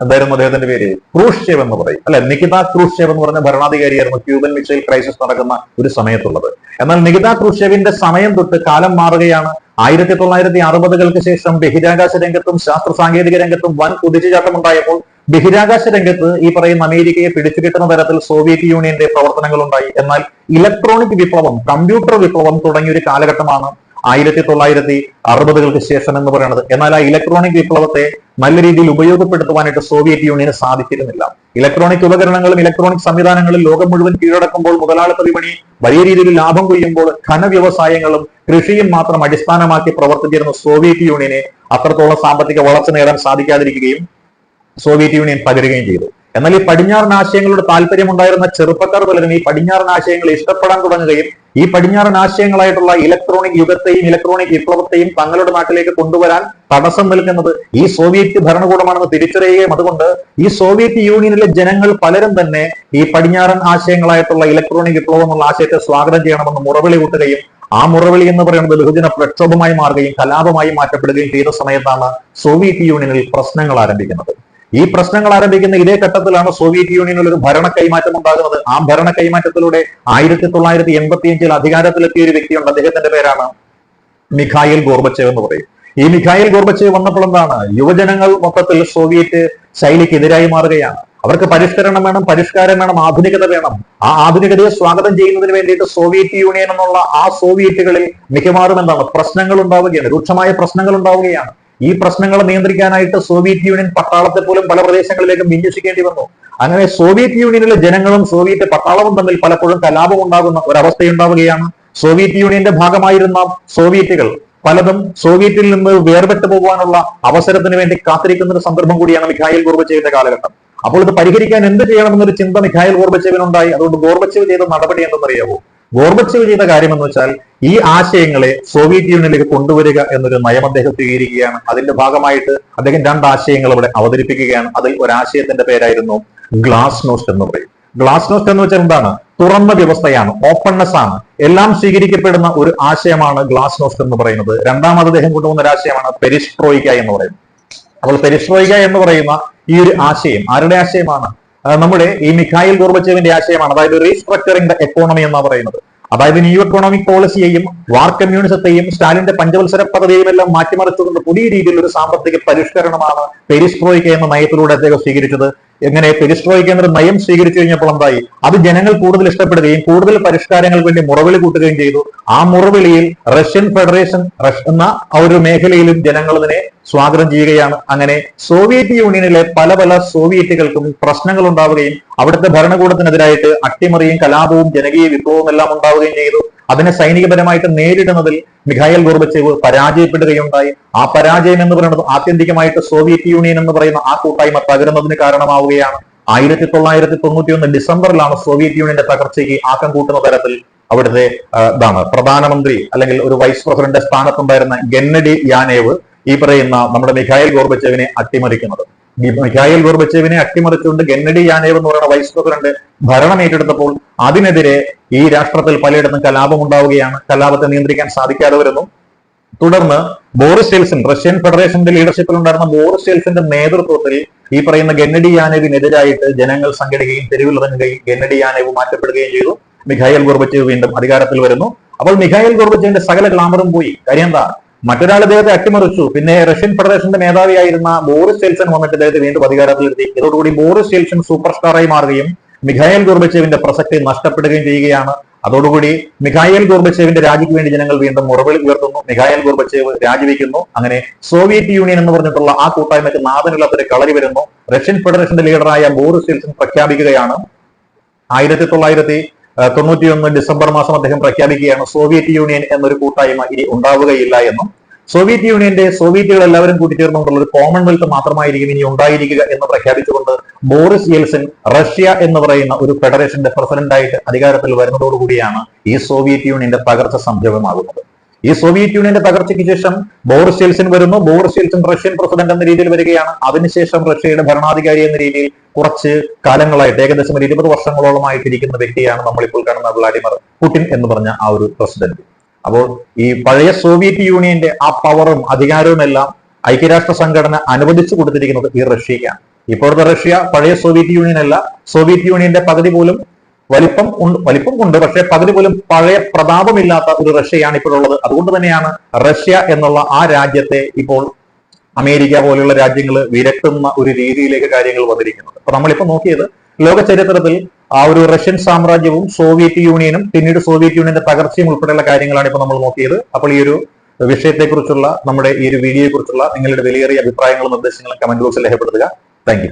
S1: എന്തായിരുന്നു അദ്ദേഹത്തിന്റെ പേര്? ക്രൂഷ്ചേവ് എന്ന് പറയും. അല്ലെ നികിത ക്രൂഷ്ചേവ് എന്ന് പറഞ്ഞ ഭരണാധികാരിയായിരുന്നു ക്യൂബൻ മിസൈൽ ക്രൈസിസ് നടക്കുന്ന ഒരു സമയത്തുള്ളത്. എന്നാൽ നികിത ക്രൂഷ്ചേവിന്റെ സമയം തൊട്ട് കാലം മാറുകയാണ് ആയിരത്തി തൊള്ളായിരത്തി അറുപതുകൾക്ക് ശേഷം ബഹിരാകാശ രംഗത്തും ശാസ്ത്ര സാങ്കേതിക രംഗത്തും വൻ കുതിച്ചുചാട്ടം ഉണ്ടായപ്പോൾ ബഹിരാകാശ രംഗത്ത് ഈ പറയുന്ന അമേരിക്കയെ പിടിച്ചുകിട്ടുന്ന തരത്തിൽ സോവിയറ്റ് യൂണിയന്റെ പ്രവർത്തനങ്ങൾ ഉണ്ടായി എന്നാൽ ഇലക്ട്രോണിക് വിപ്ലവം കമ്പ്യൂട്ടർ വിപ്ലവം തുടങ്ങിയ ഒരു കാലഘട്ടമാണ് ആയിരത്തി തൊള്ളായിരത്തി അറുപതുകൾക്ക് ശേഷം എന്ന് പറയുന്നത്. എന്നാൽ ആ ഇലക്ട്രോണിക് വിപ്ലവത്തെ നല്ല രീതിയിൽ ഉപയോഗപ്പെടുത്തുവാനായിട്ട് സോവിയറ്റ് യൂണിയന് സാധിച്ചിരുന്നില്ല. ഇലക്ട്രോണിക് ഉപകരണങ്ങളും ഇലക്ട്രോണിക് സംവിധാനങ്ങളും ലോകം മുഴുവൻ കീഴടക്കുമ്പോൾ മുതലാളിത്ത വിപണി വലിയ രീതിയിൽ ലാഭം കൊയ്യുമ്പോൾ ഘനവ്യവസായങ്ങളും കൃഷിയും മാത്രം അടിസ്ഥാനമാക്കി പ്രവർത്തിച്ചിരുന്ന സോവിയറ്റ് യൂണിയനെ അത്രത്തോളം സാമ്പത്തിക വളർച്ച നേടാൻ സാധിക്കാതിരിക്കുകയും സോവിയറ്റ് യൂണിയൻ തകരുകയും ചെയ്തു. എന്നാൽ ഈ പടിഞ്ഞാറൻ ആശയങ്ങളോട് താല്പര്യമുണ്ടായിരുന്ന ചെറുപ്പക്കാർ പലരും ഈ പടിഞ്ഞാറൻ ആശയങ്ങളെ ഇഷ്ടപ്പെടാൻ തുടങ്ങുകയും ഈ പടിഞ്ഞാറൻ ആശയങ്ങളായിട്ടുള്ള ഇലക്ട്രോണിക് യുഗത്തെയും ഇലക്ട്രോണിക് വിപ്ലവത്തെയും തങ്ങളുടെ നാട്ടിലേക്ക് കൊണ്ടുവരാൻ തടസ്സം നിൽക്കുന്നത് ഈ സോവിയറ്റ് ഭരണകൂടമാണെന്ന് തിരിച്ചറിയുകയും അതുകൊണ്ട് ഈ സോവിയറ്റ് യൂണിയനിലെ ജനങ്ങൾ പലരും തന്നെ ഈ പടിഞ്ഞാറൻ ആശയങ്ങളായിട്ടുള്ള ഇലക്ട്രോണിക് വിപ്ലവം എന്നുള്ള ആശയത്തെ സ്വാഗതം ചെയ്യണമെന്ന് മുറവിളി കൂട്ടുകയും ആ മുറവിളി എന്ന് പറയുന്നത് ബഹുജന പ്രക്ഷോഭമായി മാറുകയും കലാപമായി മാറ്റപ്പെടുകയും ചെയ്ത സമയത്താണ് സോവിയറ്റ് യൂണിയനിൽ പ്രശ്നങ്ങൾ ആരംഭിക്കുന്നത്. ഈ പ്രശ്നങ്ങൾ ആരംഭിക്കുന്ന ഇതേ ഘട്ടത്തിലാണ് സോവിയറ്റ് യൂണിയനിൽ ഒരു ഭരണ കൈമാറ്റം ഉണ്ടാകുന്നത്. ആ ഭരണ കൈമാറ്റത്തിലൂടെ ആയിരത്തി തൊള്ളായിരത്തി എൺപത്തി അഞ്ചിൽ അധികാരത്തിലെത്തിയ ഒരു വ്യക്തിയുണ്ട്. അദ്ദേഹത്തിന്റെ പേരാണ് മിഖായിൽ ഗോർബച്ചേവ് എന്ന് പറയും. ഈ മിഖായിൽ ഗോർബച്ചേവ് വന്നപ്പോൾ എന്താണ്? യുവജനങ്ങൾ മൊത്തത്തിൽ സോവിയറ്റ് ശൈലിക്ക് എതിരായി മാറുകയാണ്. അവർക്ക് പരിഷ്കരണം വേണം പരിഷ്കാരം വേണം ആധുനികത വേണം. ആ ആധുനികതയെ സ്വാഗതം ചെയ്യുന്നതിന് വേണ്ടിയിട്ട് സോവിയറ്റ് യൂണിയൻ എന്നുള്ള ആ സോവിയറ്റുകളിൽ മിക്കവാറും എന്താണ്? പ്രശ്നങ്ങൾ ഉണ്ടാവുകയാണ്. രൂക്ഷമായ പ്രശ്നങ്ങൾ ഉണ്ടാവുകയാണ്. ഈ പ്രശ്നങ്ങൾ നിയന്ത്രിക്കാനായിട്ട് സോവിയറ്റ് യൂണിയൻ പട്ടാളത്തെ പോലും പല പ്രദേശങ്ങളിലേക്കും വിന്യസിക്കേണ്ടി വന്നു. അങ്ങനെ സോവിയറ്റ് യൂണിയനിലെ ജനങ്ങളും സോവിയറ്റ് പട്ടാളവും തമ്മിൽ പലപ്പോഴും കലാപം ഉണ്ടാകുന്ന ഒരവസ്ഥയുണ്ടാവുകയാണ്. സോവിയറ്റ് യൂണിയന്റെ ഭാഗമായിരുന്ന സോവിയറ്റുകൾ പലതും സോവിയറ്റിൽ നിന്ന് വേർപെട്ടു പോകാനുള്ള അവസരത്തിന് വേണ്ടി കാത്തിരിക്കുന്ന ഒരു സന്ദർഭം കൂടിയാണ് മിഖായിൽ ഗോർബച്ചേവിന്റെ കാലഘട്ടം. അപ്പോൾ ഇത് പരിഹരിക്കാൻ എന്ത് ചെയ്യണമെന്നൊരു ചിന്ത മിഖായിൽ ഗോർബച്ചേവിനുണ്ടായി. അതുകൊണ്ട് ഗോർബച്ചേവ് ചെയ്ത നടപടി എന്തെന്നറിയാവോ? ഗോർബച്ചേവ് ചെയ്ത കാര്യം എന്ന് വെച്ചാൽ ഈ ആശയങ്ങളെ സോവിയറ്റ് യൂണിയനിലേക്ക് കൊണ്ടുവരിക എന്നൊരു നയം അദ്ദേഹം സ്വീകരിക്കുകയാണ്. അതിന്റെ ഭാഗമായിട്ട് അദ്ദേഹം രണ്ട് ആശയങ്ങൾ ഇവിടെ അവതരിപ്പിക്കുകയാണ്. അതിൽ ഒരാശയത്തിന്റെ പേരായിരുന്നു ഗ്ലാസ് നോസ്റ്റ് എന്ന് പറയും. ഗ്ലാസ് നോസ്റ്റ് എന്ന് വെച്ചാൽ എന്താണ്? തുറന്ന വ്യവസ്ഥയാണ് ഓപ്പൺനെസ് ആണ്. എല്ലാം സ്വീകരിക്കപ്പെടുന്ന ഒരു ആശയമാണ് ഗ്ലാസ് നോസ്റ്റ് എന്ന് പറയുന്നത്. രണ്ടാമത് അദ്ദേഹം കൊണ്ടുവന്ന ഒരു ആശയമാണ് പെരിസ്ട്രോയിക്ക എന്ന് പറയുന്നത്. അപ്പോൾ പെരിസ്ട്രോയിക്ക എന്ന് പറയുന്ന ഈ ഒരു ആശയം ആരുടെ ആശയമാണ്? നമ്മുടെ ഈ മിഖായിൽ ഗോർബച്ചേവിന്റെ ആശയമാണ്. അതായത് റീസ്ട്രക്ചറിംഗ് ദ എക്കോണമി എന്ന് പറയുന്നത്. അതായത് ന്യൂ എക്കണോമിക് പോളിസിയെയും വാർ കമ്മ്യൂണിസത്തെയും സ്റ്റാലിന്റെ പഞ്ചവത്സര പദ്ധതിയും എല്ലാം മാറ്റിമറിച്ചുകൊണ്ട് പുതിയ രീതിയിൽ ഒരു സാമ്പത്തിക പരിഷ്കരണമാണ് പെരിസ്ട്രോയിക്ക എന്ന നയത്തിലൂടെ അദ്ദേഹം സ്വീകരിച്ചത്. എങ്ങനെ പെരിസ്ട്രോയ്ക്ക് നയം സ്വീകരിച്ചു കഴിഞ്ഞപ്പോൾ എന്തായി? അത് ജനങ്ങൾ കൂടുതൽ ഇഷ്ടപ്പെടുകയും കൂടുതൽ പരിഷ്കാരങ്ങൾക്ക് വേണ്ടി മുറവിളി കൂട്ടുകയും ചെയ്തു. ആ മുറവിളിയിൽ റഷ്യൻ ഫെഡറേഷൻ റഷ് എന്ന ഒരു മേഖലയിലും ജനങ്ങൾ ഇതിനെ സ്വാഗതം ചെയ്യുകയാണ്. അങ്ങനെ സോവിയറ്റ് യൂണിയനിലെ പല പല സോവിയറ്റുകൾക്കും പ്രശ്നങ്ങൾ ഉണ്ടാവുകയും അവിടുത്തെ ഭരണകൂടത്തിനെതിരായിട്ട് അട്ടിമറിയും കലാപവും ജനകീയ വിപ്ലവവും എല്ലാം ഉണ്ടാവുകയും ചെയ്തു. അതിനെ സൈനികപരമായിട്ട് നേരിടുന്നതിൽ മിഖായൽ ഗോർബച്ചേവ് പരാജയപ്പെടുകയുണ്ടായി. ആ പരാജയം എന്ന് പറയുന്നത് ആത്യന്തികമായിട്ട് സോവിയറ്റ് യൂണിയൻ എന്ന് പറയുന്ന ആ കൂട്ടായ്മ തകരുന്നതിന് കാരണമാവുകയാണ്. ആയിരത്തി തൊള്ളായിരത്തി തൊണ്ണൂറ്റി ഒന്ന് ഡിസംബറിലാണ് സോവിയറ്റ് യൂണിയന്റെ തകർച്ചയ്ക്ക് ആക്കം കൂട്ടുന്ന തരത്തിൽ അവിടുത്തെ ഇതാണ് പ്രധാനമന്ത്രി അല്ലെങ്കിൽ ഒരു വൈസ് പ്രസിഡന്റ് സ്ഥാനത്തുണ്ടായിരുന്ന ഗെന്നഡി യാനേവ് ഈ പറയുന്ന നമ്മുടെ മിഖായൽ ഗോർബച്ചേവിനെ അട്ടിമറിക്കുന്നത്. മിഖായൽ ഗോർബച്ചേവിനെ അട്ടിമറിച്ചുകൊണ്ട് ഗന്നഡി യാനേവ് എന്ന് പറയുന്ന വൈസ് പ്രസിഡന്റ് ഭരണം ഏറ്റെടുത്തപ്പോൾ അതിനെതിരെ ഈ രാഷ്ട്രത്തിൽ പലയിടത്തും കലാപം ഉണ്ടാവുകയാണ്. കലാപത്തെ നിയന്ത്രിക്കാൻ സാധിക്കാതെ വരുന്നു. തുടർന്ന് ബോറിസ് യെൽസിൻ റഷ്യൻ ഫെഡറേഷന്റെ ലീഡർഷിപ്പിൽ ഉണ്ടായിരുന്ന ബോറിസ് യെൽസിന്റെ നേതൃത്വത്തിൽ ഈ പറയുന്ന ഗന്നഡി യാനേവിനെതിരായിട്ട് ജനങ്ങൾ സംഘടിക്കുകയും തെരുവിലിറങ്ങുകയും ഗന്നഡി യാനേവ് മാറ്റപ്പെടുകയും ചെയ്തു. മിഖായൽ ഗോർബച്ചേവ് വീണ്ടും അധികാരത്തിൽ വരുന്നു. അപ്പോൾ മിഖായൽ ഗോർബച്ചേവിന്റെ സകല ഗ്ലാമറും പോയി. കാര്യം എന്താ? മറ്റൊരാൾ അദ്ദേഹത്തെ അട്ടിമറിച്ചു. പിന്നെ റഷ്യൻ ഫെഡറേഷന്റെ മേധാവിയായിരുന്ന ബോറിസ് യെൽസൺ വന്നിട്ട് അദ്ദേഹത്തെ വീണ്ടും അധികാരത്തിലെത്തി ഇതോടുകൂടി ബോറിസ് യെൽസൺ സൂപ്പർ സ്റ്റാറായി മാറുകയും മിഖായൽ ഗോർബച്ചേവിന്റെ പ്രസക്തി നഷ്ടപ്പെടുകയും ചെയ്യുകയാണ്. അതോടുകൂടി മിഖായൽ ഗോർബച്ചേവിന്റെ രാജിക്ക് വേണ്ടി ജനങ്ങൾ വീണ്ടും മുറവിളി ഉയർത്തുന്നു. മിഖായൽ ഗോർബച്ചേവ് രാജിവെക്കുന്നു. അങ്ങനെ സോവിയറ്റ് യൂണിയൻ എന്ന് പറഞ്ഞിട്ടുള്ള ആ കൂട്ടായ്മയ്ക്ക് നാഥനില്ലാത്തൊരു കളരി വരുന്നു. റഷ്യൻ ഫെഡറേഷന്റെ ലീഡറായ ബോറിസ് യെൽസൺ പ്രഖ്യാപിക്കുകയാണ്. ആയിരത്തി തൊള്ളായിരത്തി തൊണ്ണൂറ്റിയൊന്ന് ഡിസംബർ മാസം അദ്ദേഹം പ്രഖ്യാപിക്കുകയാണ് സോവിയറ്റ് യൂണിയൻ എന്നൊരു കൂട്ടായ്മ ഇനി ഉണ്ടാവുകയില്ല എന്നും. സോവിയറ്റ് യൂണിയന്റെ സോവിയറ്റുകൾ എല്ലാവരും കൂട്ടിച്ചേർന്നുകൊണ്ടുള്ള ഒരു കോമൺവെൽത്ത് മാത്രമായിരിക്കും ഇനി ഉണ്ടായിരിക്കുക എന്ന് പ്രഖ്യാപിച്ചുകൊണ്ട് ബോറിസ് യെൽസിൻ റഷ്യ എന്ന് പറയുന്ന ഒരു ഫെഡറേഷന്റെ പ്രസിഡന്റായിട്ട് അധികാരത്തിൽ വരുന്നതോടുകൂടിയാണ് ഈ സോവിയറ്റ് യൂണിയന്റെ തകർച്ച സംഭവമാകുന്നത്. ഈ സോവിയറ്റ് യൂണിയന്റെ തകർച്ചയ്ക്ക് ശേഷം ബോറിസ് യെൽസിൻ വരുന്നു. ബോറിസ് യെൽസിൻ റഷ്യൻ പ്രസിഡന്റ് എന്ന രീതിയിൽ വരികയാണ്. അതിനുശേഷം റഷ്യയുടെ ഭരണാധികാരി എന്ന രീതിയിൽ കുറച്ച് കാലങ്ങളായിട്ട് ഏകദേശം ഒരു ഇരുപത് വർഷങ്ങളോളമായിട്ടിരിക്കുന്ന വ്യക്തിയാണ് നമ്മളിപ്പോൾ കാണുന്ന വ്ളാഡിമർ പുടിൻ എന്ന് പറഞ്ഞ ആ ഒരു പ്രസിഡന്റ്. അപ്പോൾ ഈ പഴയ സോവിയറ്റ് യൂണിയന്റെ ആ പവറും അധികാരവും എല്ലാം ഐക്യരാഷ്ട്ര സംഘടന അനുവദിച്ചു കൊടുത്തിരിക്കുന്നത് ഈ റഷ്യക്കാണ്. ഇപ്പോഴത്തെ റഷ്യ പഴയ സോവിയറ്റ് യൂണിയൻ അല്ല. സോവിയറ്റ് യൂണിയന്റെ പകുതി പോലും വലിപ്പം ഉണ്ട് വലിപ്പം ഉണ്ട്. പക്ഷേ പകുതി പോലും പഴയ പ്രതാപമില്ലാത്ത ഒരു റഷ്യയാണ് ഇപ്പോഴുള്ളത് അതുകൊണ്ട് തന്നെയാണ് റഷ്യ എന്നുള്ള ആ രാജ്യത്തെ ഇപ്പോൾ അമേരിക്ക പോലെയുള്ള രാജ്യങ്ങൾ വിരട്ടുന്ന ഒരു രീതിയിലേക്ക് കാര്യങ്ങൾ വന്നിരിക്കുന്നത്. അപ്പൊ നമ്മളിപ്പോ നോക്കിയത് ലോക ചരിത്രത്തിൽ ആ ഒരു റഷ്യൻ സാമ്രാജ്യവും സോവിയറ്റ് യൂണിയനും പിന്നീട് സോവിയറ്റ് യൂണിയന്റെ തകർച്ചയും ഉൾപ്പെടെയുള്ള കാര്യങ്ങളാണ് ഇപ്പൊ നമ്മൾ നോക്കിയത്. അപ്പോൾ ഈ ഒരു വിഷയത്തെക്കുറിച്ചുള്ള നമ്മുടെ ഈ ഒരു വീഡിയോയെ കുറിച്ചുള്ള നിങ്ങളുടെ വിലയേറിയ അഭിപ്രായങ്ങളും നിർദ്ദേശങ്ങളും കമന്റ് ബോക്സിൽ രേഖപ്പെടുത്തുക. താങ്ക്